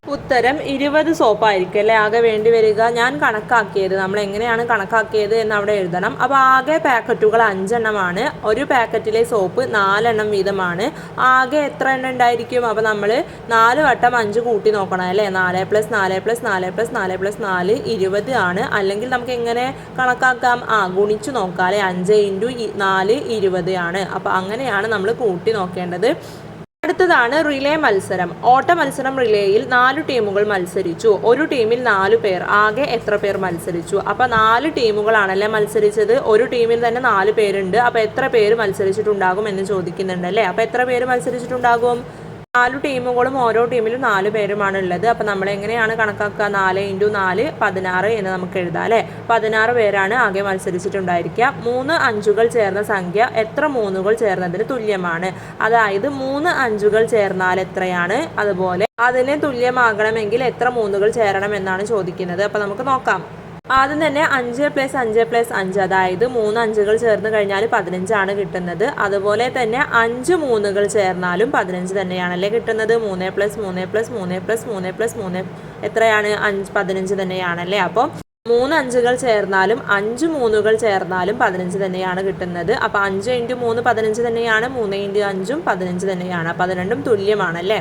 ഉത്തരം ഇരുപത് സോപ്പായിരിക്കും അല്ലേ? ആകെ വേണ്ടി വരിക. ഞാൻ കണക്കാക്കിയത് നമ്മൾ എങ്ങനെയാണ് കണക്കാക്കിയത് എന്ന് അവിടെ എഴുതണം. അപ്പോൾ ആകെ പാക്കറ്റുകൾ അഞ്ചെണ്ണമാണ്. ഒരു പാക്കറ്റിലെ സോപ്പ് നാലെണ്ണം വീതമാണ്. ആകെ എത്ര എണ്ണം ഉണ്ടായിരിക്കും? അപ്പോൾ നമ്മൾ നാല് വട്ടം അഞ്ച് കൂട്ടി നോക്കണം അല്ലേ? നാല് പ്ലസ് നാല് പ്ലസ് നാല് പ്ലസ് നാല് പ്ലസ് നാല് ഇരുപത് ആണ്. അല്ലെങ്കിൽ നമുക്ക് എങ്ങനെ കണക്കാക്കാം? ആ ഗുണിച്ച് നോക്കാം അല്ലേ? അഞ്ച് ഇന്റു നാല് ഇരുപത് ആണ്. അപ്പോൾ അങ്ങനെയാണ് നമ്മൾ കൂട്ടി നോക്കേണ്ടത്. അടുത്തതാണ് റിലേ മത്സരം. ഓട്ട മത്സരം റിലേയിൽ നാല് ടീമുകൾ മത്സരിച്ചു. ഒരു ടീമിൽ നാല് പേർ ആകെ എത്ര പേർ മത്സരിച്ചു? അപ്പോൾ നാല് ടീമുകളാണല്ലേ മത്സരിച്ചത്. ഒരു ടീമിൽ തന്നെ നാല് പേരുണ്ട്. അപ്പോൾ എത്ര പേര് മത്സരിച്ചിട്ടുണ്ടാകും എന്ന് ചോദിക്കുന്നുണ്ടല്ലേ അപ്പൊ എത്ര പേര് മത്സരിച്ചിട്ടുണ്ടാകും? നാല് ടീമുകളും ഓരോ ടീമിലും നാല് പേരുമാണ് ഉള്ളത്. അപ്പം നമ്മൾ എങ്ങനെയാണ് കണക്കാക്കുക? നാല് ഇന്റു നാല് പതിനാറ് എന്ന് നമുക്ക് എഴുതാം അല്ലേ? പതിനാറ് പേരാണ് ആകെ മത്സരിച്ചിട്ടുണ്ടായിരിക്കുക. മൂന്ന് അഞ്ചുകൾ ചേർന്ന സംഖ്യ എത്ര മൂന്നുകൾ ചേർന്നതിന് തുല്യമാണ്? അതായത് മൂന്ന് അഞ്ചുകൾ ചേർന്നാൽ എത്രയാണ്? അതുപോലെ അതിന് തുല്യമാകണമെങ്കിൽ എത്ര മൂന്നുകൾ ചേരണം എന്നാണ് ചോദിക്കുന്നത്. അപ്പം നമുക്ക് നോക്കാം. ആദ്യം തന്നെ അഞ്ച് പ്ലസ് അഞ്ച് പ്ലസ് അഞ്ച് അതായത് മൂന്ന് അഞ്ചുകൾ ചേർന്ന് കഴിഞ്ഞാൽ പതിനഞ്ചാണ് കിട്ടുന്നത്. അതുപോലെ തന്നെ അഞ്ച് മൂന്നുകൾ ചേർന്നാലും പതിനഞ്ച് തന്നെയാണല്ലേ കിട്ടുന്നത്. മൂന്ന് പ്ലസ് മൂന്ന് പ്ലസ് മൂന്ന് പ്ലസ് മൂന്ന് പ്ലസ് മൂന്ന് എത്രയാണ്? അഞ്ച് പതിനഞ്ച് തന്നെയാണല്ലേ? അപ്പോൾ മൂന്ന് അഞ്ചുകൾ ചേർന്നാലും അഞ്ച് മൂന്നുകൾ ചേർന്നാലും പതിനഞ്ച് തന്നെയാണ് കിട്ടുന്നത്. അപ്പോൾ അഞ്ച് ഇന്റു മൂന്ന് പതിനഞ്ച് തന്നെയാണ്. മൂന്ന് ഇന്റു അഞ്ചും പതിനഞ്ച് തന്നെയാണ്. അപ്പോൾ അത് രണ്ടും തുല്യമാണല്ലേ?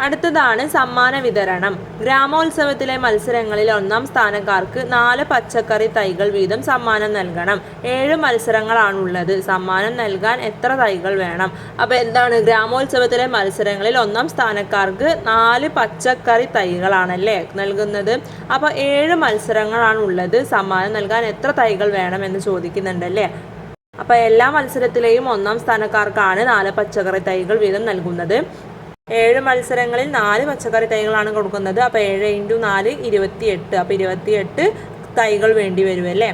അടുത്തതാണ് സമ്മാന വിതരണം. ഗ്രാമോത്സവത്തിലെ മത്സരങ്ങളിൽ ഒന്നാം സ്ഥാനക്കാർക്ക് നാല് പച്ചക്കറി തൈകൾ വീതം സമ്മാനം നൽകണം. ഏഴ് മത്സരങ്ങളാണുള്ളത്. സമ്മാനം നൽകാൻ എത്ര തൈകൾ വേണം? അപ്പോൾ എന്താണ്? ഗ്രാമോത്സവത്തിലെ മത്സരങ്ങളിൽ ഒന്നാം സ്ഥാനക്കാർക്ക് നാല് പച്ചക്കറി തൈകളാണല്ലേ നൽകുന്നത്. അപ്പോൾ ഏഴ് മത്സരങ്ങളാണുള്ളത്. സമ്മാനം നൽകാൻ എത്ര തൈകൾ വേണം എന്ന് ചോദിക്കുന്നുണ്ടല്ലേ? അപ്പോൾ എല്ലാ മത്സരത്തിലെയും ഒന്നാം സ്ഥാനക്കാർക്കാണ് നാല് പച്ചക്കറി തൈകൾ വീതം നൽകുന്നത്. ഏഴ് മത്സരങ്ങളിൽ നാല് പച്ചക്കറി തൈകളാണ് കൊടുക്കുന്നത്. അപ്പോൾ ഏഴ് ഇന്റു നാല് ഇരുപത്തിയെട്ട്. അപ്പോൾ ഇരുപത്തിയെട്ട് തൈകൾ വേണ്ടി വരും അല്ലേ?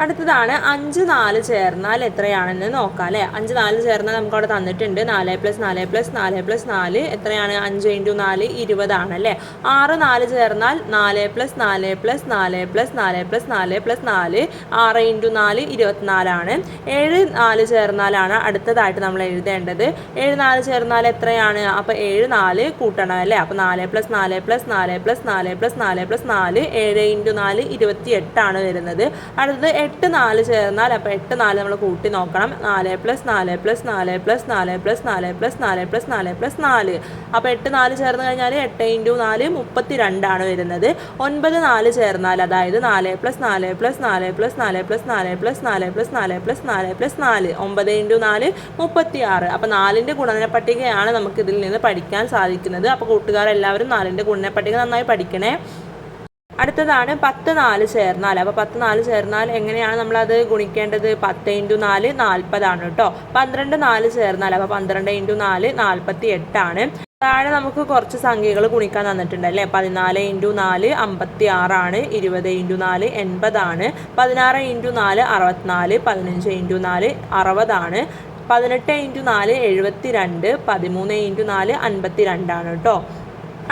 അടുത്തതാണ് അഞ്ച് നാല് ചേർന്നാൽ എത്രയാണെന്ന് നോക്കാം അല്ലേ അഞ്ച് നാല് ചേർന്നാൽ നമുക്ക് അവിടെ തന്നിട്ടുണ്ട് നാല് പ്ലസ് നാല് പ്ലസ് നാല് പ്ലസ് നാല് എത്രയാണ് അഞ്ച് ഇന്റു നാല് ഇരുപതാണ് അല്ലേ ആറ് നാല് ചേർന്നാൽ നാല് പ്ലസ് നാല് പ്ലസ് നാല് പ്ലസ് നാല് പ്ലസ് നാല് പ്ലസ് നാല് ആറ് ഇന്റു നാല് ഇരുപത്തിനാലാണ് ഏഴ് നാല് ചേർന്നാലാണ് അടുത്തതായിട്ട് നമ്മൾ എഴുതേണ്ടത് ഏഴ് നാല് ചേർന്നാൽ എത്രയാണ് അപ്പോൾ ഏഴ് നാല് കൂട്ടണം അല്ലേ അപ്പോൾ നാല് പ്ലസ് നാല് പ്ലസ് നാല് പ്ലസ് നാല് പ്ലസ് നാല് പ്ലസ് നാല് ഏഴ് ഇന്റു നാല് ഇരുപത്തി എട്ടാണ് വരുന്നത് അടുത്തത് എട്ട് നാല് ചേർന്നാൽ അപ്പോൾ എട്ട് നാല് നമ്മൾ കൂട്ടി നോക്കണം നാല് പ്ലസ് നാല് പ്ലസ് നാല് പ്ലസ് നാല് പ്ലസ് നാല് പ്ലസ് നാല് പ്ലസ് നാല് പ്ലസ് നാല് അപ്പോൾ എട്ട് നാല് ചേർന്ന് കഴിഞ്ഞാൽ എട്ട് ഇന്റു നാല് മുപ്പത്തി രണ്ടാണ് വരുന്നത് ഒൻപത് നാല് ചേർന്നാൽ അതായത് നാല് പ്ലസ് നാല് പ്ലസ് നാല് പ്ലസ് നാല് പ്ലസ് നാല് പ്ലസ് നാല് പ്ലസ് നാല് പ്ലസ് നാല് പ്ലസ് നാല് ഒമ്പത് ഇന്റു നാല് മുപ്പത്തി ആറ് അപ്പോൾ നാലിന്റെ ഗുണന പട്ടികയാണ് നമുക്ക് ഇതിൽ നിന്ന് പഠിക്കാൻ സാധിക്കുന്നത് അപ്പോൾ കൂട്ടുകാരെല്ലാവരും നാലിന്റെ ഗുണന പട്ടിക നന്നായി പഠിക്കണേ അടുത്തതാണ് പത്ത് നാല് ചേർന്നാൽ. അപ്പോൾ പത്ത് നാല് ചേർന്നാൽ എങ്ങനെയാണ് നമ്മളത് ഗുണിക്കേണ്ടത്? പത്ത് ഇന്റു നാല് നാൽപ്പതാണ് കേട്ടോ. പന്ത്രണ്ട് നാല് ചേർന്നാൽ. അപ്പോൾ പന്ത്രണ്ട് ഇന്റു നാല് നാൽപ്പത്തി എട്ടാണ് താഴെ നമുക്ക് കുറച്ച് സംഖ്യകൾ ഗുണിക്കാൻ തന്നിട്ടുണ്ട് അല്ലേ? പതിനാല് ഇന്റു നാല് അമ്പത്തി ആറാണ് ഇരുപത് ഇന്റു നാല് എൺപതാണ്. പതിനാറ് ഇന്റു നാല് അറുപത്തിനാല്. പതിനഞ്ച് ഇന്റു നാല് അറുപതാണ്. പതിനെട്ട് ഇന്റു നാല് എഴുപത്തി രണ്ട് പതിമൂന്ന് ഇന്റു നാല് അൻപത്തി രണ്ടാണ് കേട്ടോ.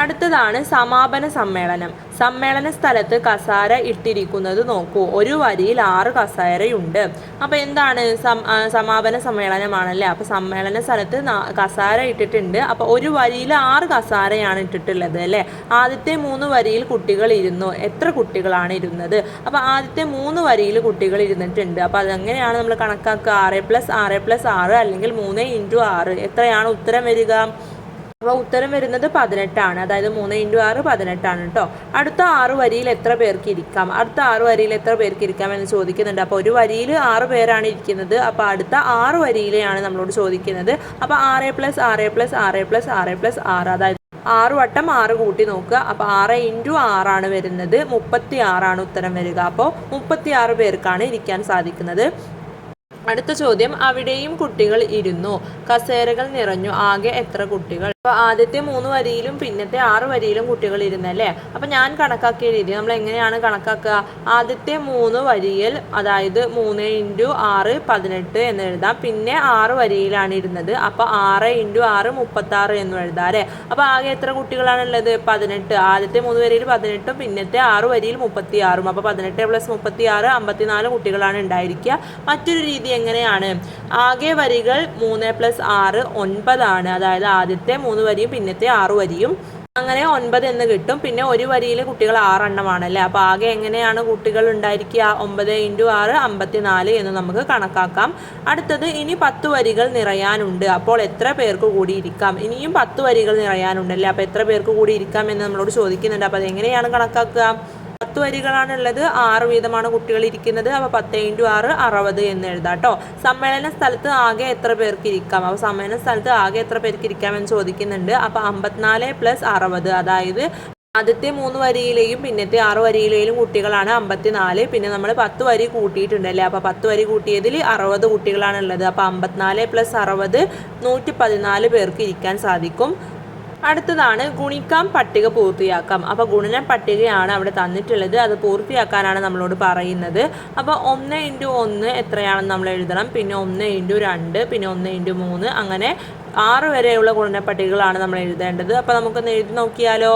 അടുത്തതാണ് സമാപന സമ്മേളനം. സമ്മേളന സ്ഥലത്ത് കസാര ഇട്ടിരിക്കുന്നത് നോക്കൂ. ഒരു വരിയിൽ ആറ് കസാരയുണ്ട്. അപ്പോൾ എന്താണ് സമാപന സമ്മേളനമാണല്ലേ? അപ്പോൾ സമ്മേളന സ്ഥലത്ത് കസാര ഇട്ടിട്ടുണ്ട്. അപ്പോൾ ഒരു വരിയിൽ ആറ് കസാരയാണ് ഇട്ടിട്ടുള്ളത് അല്ലേ? ആദ്യത്തെ മൂന്ന് വരിയിൽ കുട്ടികൾ ഇരുന്നു. എത്ര കുട്ടികളാണ് ഇരുന്നത്? അപ്പോൾ ആദ്യത്തെ മൂന്ന് വരിയിൽ കുട്ടികൾ ഇരുന്നിട്ടുണ്ട്. അപ്പോൾ അതെങ്ങനെയാണ് നമ്മൾ കണക്കാക്കുക? ആറ് പ്ലസ് ആറ് പ്ലസ് ആറ് അല്ലെങ്കിൽ മൂന്ന് ഇന്റു ആറ്. എത്രയാണ് ഉത്തരം വരിക? അപ്പോൾ ഉത്തരം വരുന്നത് പതിനെട്ടാണ്. അതായത് മൂന്ന് ഇന്റു ആറ് പതിനെട്ടാണ് കേട്ടോ അടുത്ത ആറ് വരിയിൽ എത്ര പേർക്ക് ഇരിക്കാം? അടുത്ത ആറ് വരിയിൽ എത്ര പേർക്ക് ഇരിക്കാം എന്ന് ചോദിക്കുന്നുണ്ട്. അപ്പോൾ ഒരു വരിയിൽ ആറ് പേരാണ് ഇരിക്കുന്നത്. അപ്പോൾ അടുത്ത ആറ് വരിയിലെയാണ് നമ്മളോട് ചോദിക്കുന്നത്. അപ്പോൾ ആറ് പ്ലസ് ആറ് പ്ലസ് ആറ് പ്ലസ് ആറ് പ്ലസ് ആറ്. അതായത് ആറ് വട്ടം ആറ് കൂട്ടി നോക്കുക. അപ്പോൾ ആറ് ഇന്റു ആറാണ് വരുന്നത്. മുപ്പത്തി ആറാണ് ഉത്തരം വരിക. അപ്പോൾ മുപ്പത്തി ആറ് പേർക്കാണ് ഇരിക്കാൻ സാധിക്കുന്നത്. അടുത്ത ചോദ്യം. അവിടെയും കുട്ടികൾ ഇരുന്നു. കസേരകൾ നിറഞ്ഞു. ആകെ എത്ര കുട്ടികൾ? അപ്പോൾ ആദ്യത്തെ മൂന്ന് വരിയിലും പിന്നത്തെ ആറ് വരിയിലും കുട്ടികൾ ഇരുന്നല്ലേ അപ്പോൾ ഞാൻ കണക്കാക്കിയ രീതി നമ്മൾ എങ്ങനെയാണ് കണക്കാക്കുക? ആദ്യത്തെ മൂന്ന് വരിയിൽ അതായത് മൂന്ന് ഇന്റു ആറ് പതിനെട്ട് എന്ന് എഴുതാം. പിന്നെ ആറ് വരിയിലാണ് ഇരുന്നത്. അപ്പോൾ ആറ് ഇന്റു ആറ് മുപ്പത്താറ് എന്ന് എഴുതാം അല്ലേ? അപ്പോൾ ആകെ എത്ര കുട്ടികളാണ് ഉള്ളത് പതിനെട്ട്. ആദ്യത്തെ മൂന്ന് വരിയിൽ പതിനെട്ടും പിന്നത്തെ ആറ് വരിയിൽ മുപ്പത്തി ആറും അപ്പോൾ പതിനെട്ട് പ്ലസ് മുപ്പത്തി ആറ് അമ്പത്തിനാല് കുട്ടികളാണ് ഉണ്ടായിരിക്കുക. മറ്റൊരു രീതി എങ്ങനെയാണ്? ആകെ വരികൾ മൂന്ന് പ്ലസ് ആറ് ഒൻപതാണ്. അതായത് ആദ്യത്തെ മൂന്ന് വരിയും പിന്നത്തെ ആറ് വരിയും. അങ്ങനെ ഒൻപത് എന്ന് കിട്ടും. പിന്നെ ഒരു വരിയിൽ കുട്ടികൾ ആറെണ്ണമാണല്ലേ? അപ്പോൾ ആകെ എങ്ങനെയാണ് കുട്ടികൾ ഉണ്ടായിരിക്കുക? ഒമ്പത് ഇന്റു ആറ് അമ്പത്തിനാല് എന്ന് നമുക്ക് കണക്കാക്കാം. അടുത്തത് ഇനി പത്ത് വരികൾ നിറയാനുണ്ട്. അപ്പോൾ എത്ര പേർക്ക് കൂടി ഇരിക്കാം? ഇനിയും പത്ത് വരികൾ നിറയാനുണ്ടല്ലേ? അപ്പോൾ എത്ര പേർക്ക് കൂടി ഇരിക്കാം എന്ന് നമ്മളോട് ചോദിക്കുന്നുണ്ട്. അപ്പോൾ അതെങ്ങനെയാണ് കണക്കാക്കുക? പത്ത് വരികളാണുള്ളത്. ആറ് വീതമാണ് കുട്ടികൾ ഇരിക്കുന്നത്. അപ്പോൾ പത്ത് ഇന്റു ആറ് അറുപത് എന്ന് എഴുതാം കേട്ടോ സമ്മേളന സ്ഥലത്ത് ആകെ എത്ര പേർക്ക് ഇരിക്കാം? അപ്പോൾ സമ്മേളന സ്ഥലത്ത് ആകെ എത്ര പേർക്ക് ഇരിക്കാമെന്ന് ചോദിക്കുന്നുണ്ട്. അപ്പോൾ അമ്പത്തിനാല് പ്ലസ് അറുപത് അതായത് ആദ്യത്തെ മൂന്ന് വരിയിലെയും പിന്നത്തെ ആറ് വരിയിലെയും കുട്ടികളാണ് അമ്പത്തിനാല്. പിന്നെ നമ്മൾ പത്ത് വരി കൂട്ടിയിട്ടുണ്ടല്ലേ? അപ്പോൾ പത്ത് വരി കൂട്ടിയതിൽ അറുപത് കുട്ടികളാണ് ഉള്ളത് അപ്പോൾ അമ്പത്തിനാല് പ്ലസ് അറുപത് നൂറ്റി പതിനാല് പേർക്ക് ഇരിക്കാൻ സാധിക്കും. അടുത്തതാണ് ഗുണിക്കാം പട്ടിക പൂർത്തിയാക്കാം. അപ്പോൾ ഗുണന പട്ടികയാണ് അവിടെ തന്നിട്ടുള്ളത്. അത് പൂർത്തിയാക്കാനാണ് നമ്മളോട് പറയുന്നത്. അപ്പോൾ ഒന്ന് ഇന്റു ഒന്ന് എത്രയാണെന്ന് നമ്മൾ എഴുതണം. പിന്നെ ഒന്ന് ഇന്റു രണ്ട് പിന്നെ ഒന്ന് ഇന്റു മൂന്ന് അങ്ങനെ ആറ് വരെയുള്ള ഗുണന പട്ടികകളാണ് നമ്മൾ എഴുതേണ്ടത്. അപ്പോൾ നമുക്കൊന്ന് എഴുതി നോക്കിയാലോ?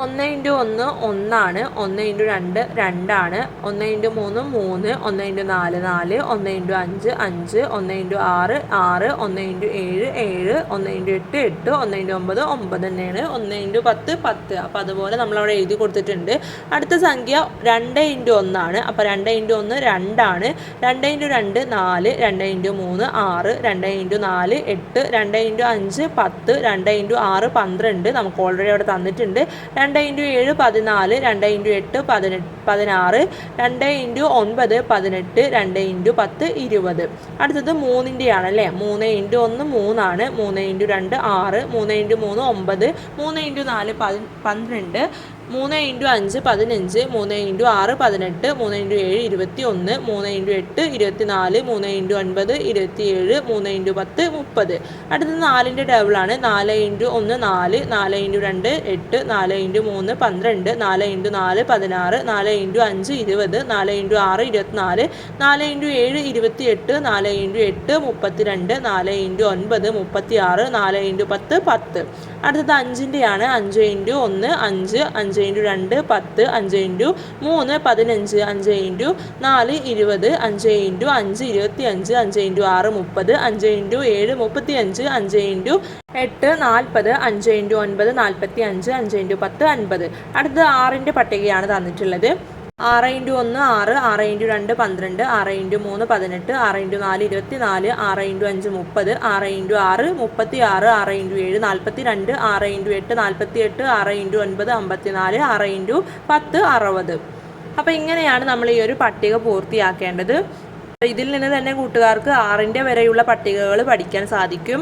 ഒന്ന് ഇന്റു ഒന്ന് ഒന്നാണ് ഒന്ന് ഇന്റു രണ്ട് രണ്ടാണ് ഒന്ന് ഇന്റു മൂന്ന് മൂന്ന് ഒന്ന് ഇന്റു നാല് നാല് ഒന്ന് ഇന്റു അഞ്ച് അഞ്ച് ഒന്ന് ഇന്റു ആറ് ആറ് ഒന്ന് ഇന്റു ഏഴ് ഏഴ് ഒന്ന് ഇന്റു എട്ട് എട്ട് ഒന്ന് ഇന്റു ഒമ്പത് ഒമ്പത് തന്നെയാണ് ഒന്ന് ഇന്റു പത്ത് പത്ത് അപ്പോൾ അതുപോലെ നമ്മളവിടെ എഴുതി കൊടുത്തിട്ടുണ്ട് അടുത്ത സംഖ്യ രണ്ട് ഇന്റു ഒന്നാണ് അപ്പോൾ രണ്ട് ഇന്റു ഒന്ന് രണ്ടാണ് രണ്ട് ഇന്റു രണ്ട് നാല് രണ്ട് ഇന്റു മൂന്ന് ആറ് രണ്ട് ഇന്റു നാല് എട്ട് രണ്ട് ഇന്റു അഞ്ച് പത്ത് രണ്ട് ഇന്റു ആറ് പന്ത്രണ്ട് നമുക്ക് ഓൾറെഡി അവിടെ തന്നിട്ടുണ്ട് രണ്ട് ഇന്റു ഏഴ് പതിനാല് രണ്ട് ഇന്റു എട്ട് പതിനെട്ട് പതിനാറ് രണ്ട് ഇന്റു ഒൻപത് പതിനെട്ട് രണ്ട് ഇന്റു പത്ത് ഇരുപത്. അടുത്തത് മൂന്നിന്റെയാണ് അല്ലേ മൂന്ന് ഇന്റു ഒന്ന് മൂന്നാണ് മൂന്ന് ഇന്റു രണ്ട് ആറ് മൂന്ന് ഇന്റു മൂന്ന് ഒമ്പത് മൂന്ന് ഇന്റു നാല് പതി പന്ത്രണ്ട് മൂന്ന് ഇന്റു അഞ്ച് പതിനഞ്ച് മൂന്ന് ഇന്റു ആറ് പതിനെട്ട് മൂന്ന് ഇന്റു ഏഴ് ഇരുപത്തി ഒന്ന് മൂന്ന് ഇന്റു എട്ട് ഇരുപത്തി നാല് മൂന്ന് ഇന്റു ഒൻപത് ഇരുപത്തി ഏഴ് മൂന്ന് ഇന്റു പത്ത് മുപ്പത് അടുത്തത് നാലിന്റെ ടേബിളാണ് നാല് ഇന്റു ഒന്ന് നാല് നാല് ഇന്റു രണ്ട് എട്ട് നാല് ഇന്റു മൂന്ന് പന്ത്രണ്ട് നാല് ഇന്റു നാല് പതിനാറ് നാല് ഇന്റു അഞ്ച് ഇരുപത് നാല് ഇന്റു ആറ് ഇരുപത്തിനാല് നാല് ഇന്റു ഏഴ് ഇരുപത്തി എട്ട് നാല് ഇന്റു എട്ട് മുപ്പത്തിരണ്ട് നാല് ഇന്റു ഒൻപത് മുപ്പത്തി ആറ് നാല് ഇന്റു പത്ത് പത്ത് അടുത്തത് അഞ്ചിന്റെയാണ് അഞ്ച് ഇന്റു ഒന്ന് അഞ്ച് അഞ്ച് ഇന്റു രണ്ട് പത്ത് അഞ്ച് ഇന്റു മൂന്ന് പതിനഞ്ച് അഞ്ച് ഇന്റു നാല് ഇരുപത് അഞ്ച് ഇന്റു അഞ്ച് ഇരുപത്തി അഞ്ച് അഞ്ച് ഇന്റു ആറ് മുപ്പത് അഞ്ച് ഇന്റു ഏഴ് മുപ്പത്തി അഞ്ച് അഞ്ച് ഇന്റു എട്ട് നാൽപ്പത് അഞ്ച് ഇന്റു ഒൻപത് നാൽപ്പത്തി അഞ്ച് അഞ്ച് ഇന്റു പത്ത് അൻപത് അടുത്തത് ആറിന്റെ പട്ടികയാണ് തന്നിട്ടുള്ളത് ആറ് ഇന്റു ഒന്ന് ആറ് ആറ് ഇന്റു രണ്ട് പന്ത്രണ്ട് ആറ് ഇന്റു മൂന്ന് പതിനെട്ട് ആറ് ഇന്റു നാല് ഇരുപത്തി നാല് ആറ് ഇന്റു അഞ്ച് മുപ്പത് ആറ് ഇന്റു ആറ് മുപ്പത്തി ആറ് ആറ് ഇന്റു ഏഴ് നാൽപ്പത്തി രണ്ട് ആറ് ഇന്റു എട്ട് നാൽപ്പത്തി എട്ട് ആറ് ഇന്റു ഒൻപത് അമ്പത്തി നാല് ആറ് ഇന്റു പത്ത് അറുപത് അപ്പോൾ ഇങ്ങനെയാണ് നമ്മൾ ഈ ഒരു പട്ടിക പൂർത്തിയാക്കേണ്ടത് ഇതിൽ നിന്ന് തന്നെ കൂട്ടുകാർക്ക് ആറിന്റെ വരെയുള്ള പട്ടികകൾ പഠിക്കാൻ സാധിക്കും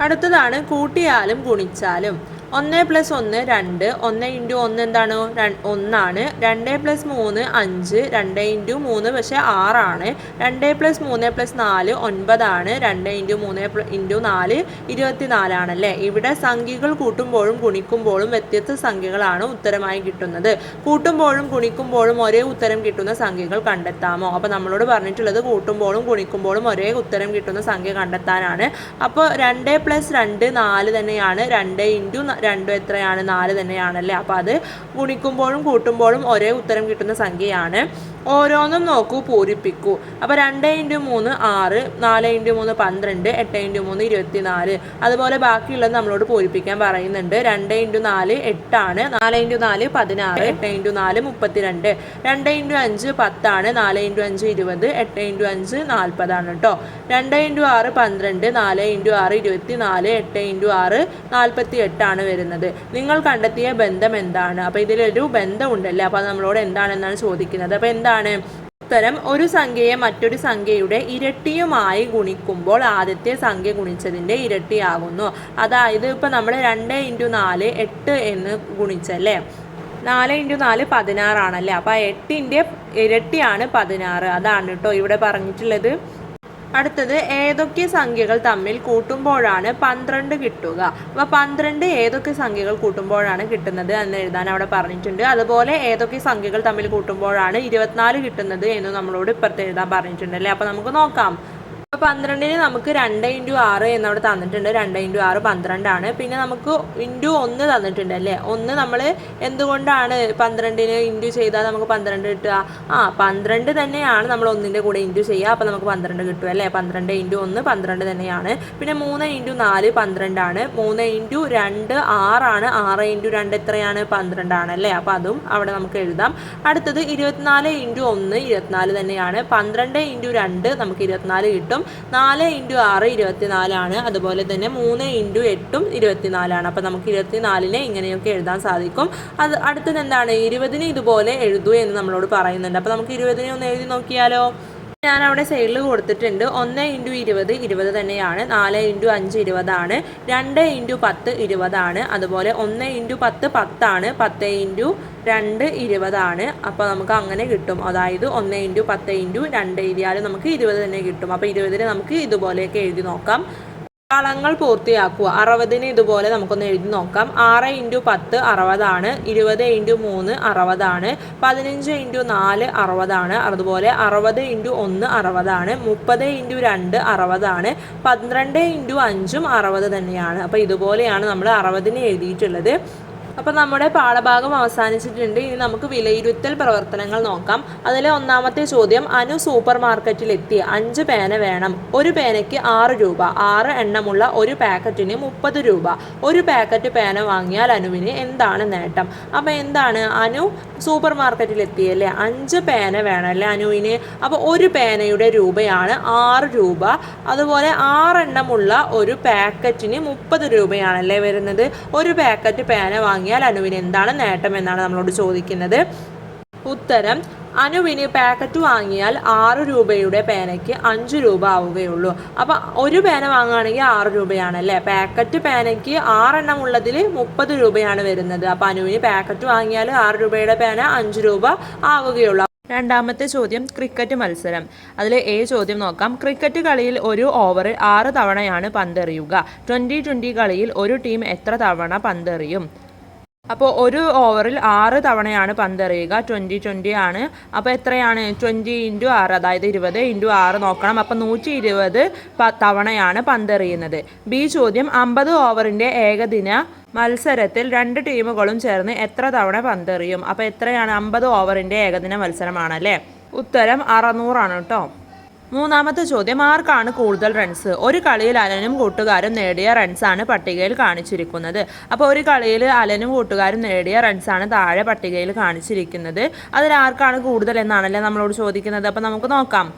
അടുത്തതാണ് കൂട്ടിയാലും ഗുണിച്ചാലും ഒന്ന് പ്ലസ് ഒന്ന് രണ്ട് ഒന്ന് ഇന്റു ഒന്ന് എന്താണ്? ഒന്നാണ്. രണ്ട് പ്ലസ് മൂന്ന് അഞ്ച്. രണ്ട് ഇന്റു മൂന്ന് പക്ഷേ ആറാണ്. രണ്ട് പ്ലസ് മൂന്ന് പ്ലസ് നാല് ഒൻപതാണ്. രണ്ട് ഇന്റു മൂന്ന് ഇന്റു നാല് ഇരുപത്തി നാലാണല്ലേ ഇവിടെ സംഖ്യകൾ കൂട്ടുമ്പോഴും ഗുണിക്കുമ്പോഴും വ്യത്യസ്ത സംഖ്യകളാണ് ഉത്തരമായി കിട്ടുന്നത്. കൂട്ടുമ്പോഴും ഗുണിക്കുമ്പോഴും ഒരേ ഉത്തരം കിട്ടുന്ന സംഖ്യകൾ കണ്ടെത്താമോ? അപ്പോൾ നമ്മളോട് പറഞ്ഞിട്ടുള്ളത് കൂട്ടുമ്പോഴും ഗുണിക്കുമ്പോഴും ഒരേ ഉത്തരം കിട്ടുന്ന സംഖ്യ കണ്ടെത്താനാണ്. അപ്പോൾ രണ്ട് പ്ലസ് രണ്ട് നാല് തന്നെയാണ്. രണ്ട് ഇന്റു രണ്ട് എത്രയാണ്? നാല് തന്നെയാണല്ലേ? അപ്പോൾ അത് ഗുണിക്കുമ്പോഴും കൂട്ടുമ്പോഴും ഒരേ ഉത്തരം കിട്ടുന്ന സംഖ്യയാണ്. ഓരോന്നും നോക്കൂ പൂരിപ്പിക്കൂ. അപ്പോൾ രണ്ട് ഇന്റു മൂന്ന് ആറ് നാല് ഇന്റു മൂന്ന് പന്ത്രണ്ട് എട്ട് ഇന്റു മൂന്ന് ഇരുപത്തി നാല് അതുപോലെ ബാക്കിയുള്ളത് നമ്മളോട് പൂരിപ്പിക്കാൻ പറയുന്നുണ്ട്. രണ്ട് ഇന്റു നാല് എട്ടാണ് നാല് ഇന്റു നാല് പതിനാറ് എട്ട് ഇന്റു നാല് മുപ്പത്തിരണ്ട്. രണ്ട് ഇന്റു അഞ്ച് പത്താണ് നാല് ഇന്റു അഞ്ച് ഇരുപത് എട്ട് ഇന്റു അഞ്ച് നാൽപ്പതാണ് കേട്ടോ രണ്ട് ഇന്റു ആറ് പന്ത്രണ്ട് നാല് ഇന്റു ആറ് ഇരുപത്തി നാല് എട്ട് ഇന്റു ആറ് നാൽപ്പത്തി എട്ടാണ് വരുന്നത്. നിങ്ങൾ കണ്ടെത്തിയ ബന്ധം എന്താണ്? അപ്പോൾ ഇതിലൊരു ബന്ധമുണ്ടല്ലേ? അപ്പോൾ നമ്മളോട് എന്താണെന്നാണ് ചോദിക്കുന്നത്. അപ്പോൾ എന്താണ് ഉത്തരം ഒരു സംഖ്യയെ മറ്റൊരു സംഖ്യയുടെ ഇരട്ടിയുമായി ഗുണിക്കുമ്പോൾ ആദ്യത്തെ സംഖ്യ ഗുണിച്ചതിന്റെ ഇരട്ടിയാകുന്നു. അതായത് ഇപ്പം നമ്മൾ രണ്ട് ഇന്റു നാല് എട്ട് എന്ന് ഗുണിച്ചല്ലേ? നാല് ഇന്റു നാല് പതിനാറാണല്ലേ? അപ്പോൾ ആ എട്ടിന്റെ ഇരട്ടിയാണ് പതിനാറ്. അതാണ് കേട്ടോ ഇവിടെ പറഞ്ഞിട്ടുള്ളത്. അടുത്തത് ഏതൊക്കെ സംഖ്യകൾ തമ്മിൽ കൂട്ടുമ്പോഴാണ് പന്ത്രണ്ട് കിട്ടുക? അപ്പോൾ പന്ത്രണ്ട് ഏതൊക്കെ സംഖ്യകൾ കൂട്ടുമ്പോഴാണ് കിട്ടുന്നത് എന്ന് എഴുതാൻ അവിടെ പറഞ്ഞിട്ടുണ്ട്. അതുപോലെ ഏതൊക്കെ സംഖ്യകൾ തമ്മിൽ കൂട്ടുമ്പോഴാണ് ഇരുപത്തിനാല് കിട്ടുന്നത് എന്ന് നമ്മളോട് ഇപ്പുറത്ത് എഴുതാൻ പറഞ്ഞിട്ടുണ്ട് അല്ലേ? അപ്പോൾ നമുക്ക് നോക്കാം. അപ്പോൾ പന്ത്രണ്ടിന് നമുക്ക് രണ്ട് ഇന്റു ആറ് എന്നവിടെ തന്നിട്ടുണ്ട്. രണ്ട് ഇന്റു ആറ് പന്ത്രണ്ടാണ്. പിന്നെ നമുക്ക് ഇന്റു ഒന്ന് തന്നിട്ടുണ്ട് അല്ലേ? ഒന്ന് നമ്മൾ എന്തുകൊണ്ടാണ് പന്ത്രണ്ടിന് ഇന്റു ചെയ്താൽ നമുക്ക് പന്ത്രണ്ട് കിട്ടുക? ആ പന്ത്രണ്ട് തന്നെയാണ് നമ്മൾ ഒന്നിന്റെ കൂടെ ഇന്റു ചെയ്യുക. അപ്പോൾ നമുക്ക് പന്ത്രണ്ട് കിട്ടും അല്ലേ? പന്ത്രണ്ട് ഇന്റു ഒന്ന് പന്ത്രണ്ട് തന്നെയാണ്. പിന്നെ മൂന്ന് ഇന്റു നാല് പന്ത്രണ്ടാണ്. മൂന്ന് ഇന്റു രണ്ട് ആറാണ്. ആറ് ഇന്റു രണ്ട് എത്രയാണ്? പന്ത്രണ്ടാണ് അല്ലേ? അപ്പോൾ അതും അവിടെ നമുക്ക് എഴുതാം. അടുത്തത് ഇരുപത്തിനാല് ഇന്റു ഒന്ന് ഇരുപത്തിനാല് തന്നെയാണ്. പന്ത്രണ്ട് ഇന്റു രണ്ട് നമുക്ക് ഇരുപത്തിനാല് കിട്ടും. നാല് ഇന്റു ആറ് ഇരുപത്തിനാലാണ്. അതുപോലെ തന്നെ മൂന്ന് ഇന്റു എട്ടും ഇരുപത്തിനാലാണ്. അപ്പോൾ നമുക്ക് ഇരുപത്തിനാലിനെ ഇങ്ങനെയൊക്കെ എഴുതാൻ സാധിക്കും. അത് അടുത്തത് എന്താണ്? ഇരുപതിന് ഇതുപോലെ എഴുതൂ എന്ന് നമ്മളോട് പറയുന്നുണ്ട്. അപ്പോൾ നമുക്ക് ഇരുപതിനെ ഒന്ന് എഴുതി നോക്കിയാലോ? ഞാൻ അവിടെ സൈഡിൽ കൊടുത്തിട്ടുണ്ട്. ഒന്ന് ഇന്റു ഇരുപത് ഇരുപത് തന്നെയാണ്. നാല് ഇന്റു അഞ്ച് ഇരുപതാണ്. രണ്ട് ഇന്റു പത്ത് ഇരുപതാണ്. അതുപോലെ ഒന്ന് ഇന്റു പത്ത് പത്താണ്. പത്ത് ഇന്റു രണ്ട് ഇരുപതാണ്. അപ്പോൾ നമുക്ക് അങ്ങനെ കിട്ടും. അതായത് ഒന്ന് ഇന്റു പത്ത് ഇന്റു രണ്ട് എഴുതിയാൽ നമുക്ക് ഇരുപത് തന്നെ കിട്ടും. അപ്പോൾ ഇരുപതിന് നമുക്ക് ഇതുപോലെയൊക്കെ എഴുതി നോക്കാം. കളങ്ങൾ പൂർത്തിയാക്കുക. അറുപതിന് ഇതുപോലെ നമുക്കൊന്ന് എഴുതി നോക്കാം. ആറ് ഇന്റു പത്ത് അറുപതാണ്. ഇരുപത് ഇന്റു മൂന്ന് അറുപതാണ്. പതിനഞ്ച് ഇന്റു നാല് അറുപതാണ്. അതുപോലെ അറുപത് ഇന്റു ഒന്ന് അറുപതാണ്. മുപ്പത് ഇന്റു രണ്ട് അറുപതാണ്. പന്ത്രണ്ട് ഇന്റു അഞ്ചും അറുപത് തന്നെയാണ്. അപ്പോൾ ഇതുപോലെയാണ് നമ്മൾ അറുപതിന് എഴുതിയിട്ടുള്ളത്. അപ്പോൾ നമ്മുടെ പാഠഭാഗം അവസാനിച്ചിട്ടുണ്ട്. ഇനി നമുക്ക് വിലയിരുത്തൽ പ്രവർത്തനങ്ങൾ നോക്കാം. അതിലെ ഒന്നാമത്തെ ചോദ്യം അനു സൂപ്പർ മാർക്കറ്റിലെത്തി അഞ്ച് പേന വേണം. ഒരു പേനയ്ക്ക് ആറ് രൂപ. ആറ് എണ്ണമുള്ള ഒരു പാക്കറ്റിന് മുപ്പത് രൂപ. ഒരു പാക്കറ്റ് പേന വാങ്ങിയാൽ അനുവിന് എന്താണ് നേട്ടം? അപ്പോൾ എന്താണ് അനു സൂപ്പർ മാർക്കറ്റിലെത്തിയല്ലേ അഞ്ച് പേന വേണം അല്ലേ അനുവിന്? അപ്പോൾ ഒരു പേനയുടെ രൂപയാണ് ആറ് രൂപ. അതുപോലെ ആറെണ്ണമുള്ള ഒരു പാക്കറ്റിന് മുപ്പത് രൂപയാണല്ലേ വരുന്നത്? ഒരു പാക്കറ്റ് പേന വാങ്ങിയാൽ അനുവിന് എന്താണ് നേട്ടം എന്നാണ് നമ്മളോട് ചോദിക്കുന്നത്. ഉത്തരം അനുവിന് പാക്കറ്റ് വാങ്ങിയാൽ ആറ് രൂപയുടെ പേനയ്ക്ക് അഞ്ച് രൂപ ആവുകയുള്ളൂ. അപ്പം ഒരു പേന വാങ്ങുകയാണെങ്കിൽ ആറ് രൂപയാണല്ലേ? പാക്കറ്റ് പേനയ്ക്ക് ആറെണ്ണം ഉള്ളതിൽ മുപ്പത് രൂപയാണ് വരുന്നത്. അപ്പം അനുവിന് പാക്കറ്റ് വാങ്ങിയാൽ ആറ് രൂപയുടെ പേന അഞ്ച് രൂപ ആവുകയുള്ളൂ. രണ്ടാമത്തെ ചോദ്യം ക്രിക്കറ്റ് മത്സരം. അതിൽ എ ചോദ്യം നോക്കാം. ക്രിക്കറ്റ് കളിയിൽ ഒരു ഓവറിൽ ആറ് തവണയാണ് പന്തെറിയുക. ട്വന്റി ട്വന്റി കളിയിൽ ഒരു ടീം എത്ര തവണ പന്തെറിയും? അപ്പോൾ ഒരു ഓവറിൽ ആറ് തവണയാണ് പന്തെറിയുക ട്വന്റി ട്വന്റി ആണ്. അപ്പോൾ എത്രയാണ്? ട്വന്റി ഇന്റു ആറ് അതായത് ഇരുപത് ഇന്റു ആറ് നോക്കണം. അപ്പോൾ നൂറ്റി ഇരുപത് തവണയാണ് പന്തെറിയുന്നത് ബി ചോദ്യം അമ്പത് ഓവറിന്റെ ഏകദിന മത്സരത്തിൽ രണ്ട് ടീമുകളും ചേർന്ന് എത്ര തവണ പന്തെറിയും അപ്പോൾ എത്രയാണ്? അമ്പത് ഓവറിന്റെ ഏകദിന മത്സരമാണല്ലേ? ഉത്തരം അറുന്നൂറാണ് കേട്ടോ. മൂന്നാമത്തെ ചോദ്യം ആർക്കാണ് കൂടുതൽ റൺസ് ഒരു കളിയിൽ അലനും കൂട്ടുകാരും നേടിയ റൺസാണ് പട്ടികയിൽ കാണിച്ചിരിക്കുന്നത്. അപ്പോൾ ഒരു കളിയിൽ അലനും കൂട്ടുകാരും നേടിയ റൺസാണ് താഴെ പട്ടികയിൽ കാണിച്ചിരിക്കുന്നത്. അതിൽ ആർക്കാണ് കൂടുതൽ എന്നാണല്ലേ നമ്മളോട് ചോദിക്കുന്നത്? അപ്പോൾ നമുക്ക് നോക്കാം.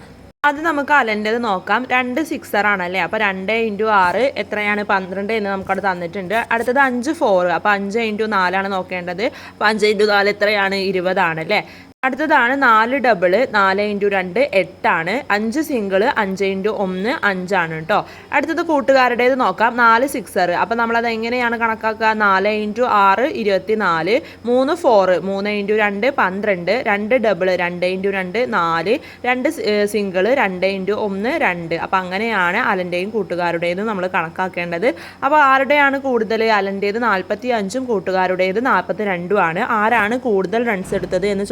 അത് നമുക്ക് അലന്റെത് നോക്കാം. രണ്ട് സിക്സർ ആണല്ലേ? അപ്പോൾ രണ്ട് ഇന്റു ആറ് എത്രയാണ്? പന്ത്രണ്ട് എന്ന് നമുക്കവിടെ തന്നിട്ടുണ്ട്. അടുത്തത് അഞ്ച് ഫോർ അപ്പോൾ അഞ്ച് ഇന്റു നാലാണ് നോക്കേണ്ടത്. അപ്പോൾ അഞ്ച് ഇന്റു നാല് എത്രയാണ്? ഇരുപതാണല്ലേ? അടുത്തതാണ് നാല് ഡബിൾ നാല് ഇന്റു രണ്ട് എട്ടാണ്. അഞ്ച് സിംഗിൾ അഞ്ച് ഇന്റു ഒന്ന് അഞ്ചാണ് കേട്ടോ. അടുത്തത് കൂട്ടുകാരുടേത് നോക്കാം. നാല് സിക്സർ അപ്പോൾ നമ്മളത് എങ്ങനെയാണ് കണക്കാക്കുക? നാല് ഇന്റു ആറ് ഇരുപത്തി നാല് മൂന്ന് ഫോറ് മൂന്ന് ഇന്റു രണ്ട് പന്ത്രണ്ട്. രണ്ട് ഡബിൾ രണ്ട് ഇന്റു രണ്ട് നാല്. രണ്ട് സിംഗിൾ രണ്ട് ഇന്റു ഒന്ന് രണ്ട്. അപ്പോൾ അങ്ങനെയാണ് അലന്റെയും കൂട്ടുകാരുടേതും നമ്മൾ കണക്കാക്കേണ്ടത്. അപ്പോൾ ആരുടെയാണ് കൂടുതൽ? അലന്റേത് നാൽപ്പത്തി അഞ്ചും കൂട്ടുകാരുടേത് നാൽപ്പത്തി രണ്ടുമാണ് ആരാണ് കൂടുതൽ റൺസ് എടുത്തത് എന്ന്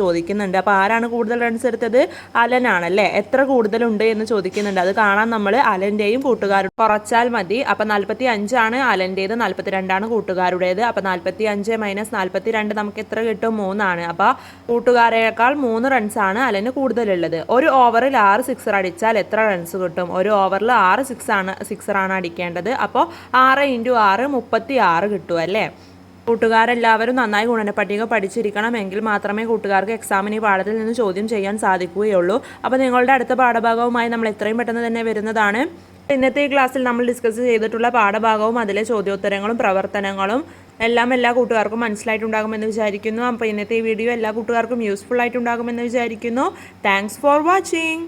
ചോദിക്കുന്നുണ്ട് അപ്പോൾ ആരാണ് കൂടുതൽ റൺസ് എടുത്തത്? അലനാണല്ലേ? എത്ര കൂടുതലുണ്ട് എന്ന് ചോദിക്കുന്നുണ്ട്. അത് കാണാൻ നമ്മൾ അലന്റെയും കൂട്ടുകാരും കുറച്ചാൽ മതി. അപ്പോൾ നാൽപ്പത്തി അഞ്ചാണ് അലന്റേത് നാൽപ്പത്തി രണ്ടാണ് കൂട്ടുകാരുടേത്. അപ്പോൾ നാൽപ്പത്തി അഞ്ച് മൈനസ് നാൽപ്പത്തി രണ്ട് നമുക്ക് എത്ര കിട്ടും? മൂന്നാണ്. അപ്പോൾ കൂട്ടുകാരേക്കാൾ മൂന്ന് റൺസാണ് അലന് കൂടുതലുള്ളത്. ഒരു ഓവറിൽ ആറ് സിക്സർ അടിച്ചാൽ എത്ര റൺസ് കിട്ടും? ഒരു ഓവറിൽ ആറ് സിക്സ് ആണ് സിക്സറാണ് അടിക്കേണ്ടത്. അപ്പോൾ ആറ് ഇന്റു ആറ് മുപ്പത്തി ആറ് കിട്ടും അല്ലേ? കൂട്ടുകാരെല്ലാവരും നന്നായി ഗുണനപ്പട്ടിക പഠിച്ചിരിക്കണമെങ്കിൽ മാത്രമേ കൂട്ടുകാർക്ക് എക്സാമിന് ഈ പാഠത്തിൽ നിന്ന് ചോദ്യം ചെയ്യാൻ സാധിക്കുകയുള്ളൂ. അപ്പോൾ നിങ്ങളുടെ അടുത്ത പാഠഭാഗവുമായി നമ്മൾ എത്രയും പെട്ടെന്ന് തന്നെ വരുന്നതാണ്. ഇന്നത്തെ ഈ ക്ലാസ്സിൽ നമ്മൾ ഡിസ്കസ് ചെയ്തിട്ടുള്ള പാഠഭാഗവും അതിലെ ചോദ്യോത്തരങ്ങളും പ്രവർത്തനങ്ങളും എല്ലാം എല്ലാ കൂട്ടുകാർക്കും മനസ്സിലായിട്ടുണ്ടാകുമെന്ന് വിചാരിക്കുന്നു. അപ്പോൾ ഇന്നത്തെ ഈ വീഡിയോ എല്ലാ കൂട്ടുകാർക്കും യൂസ്ഫുൾ ആയിട്ടുണ്ടാകുമെന്ന് വിചാരിക്കുന്നു. Thanks for watching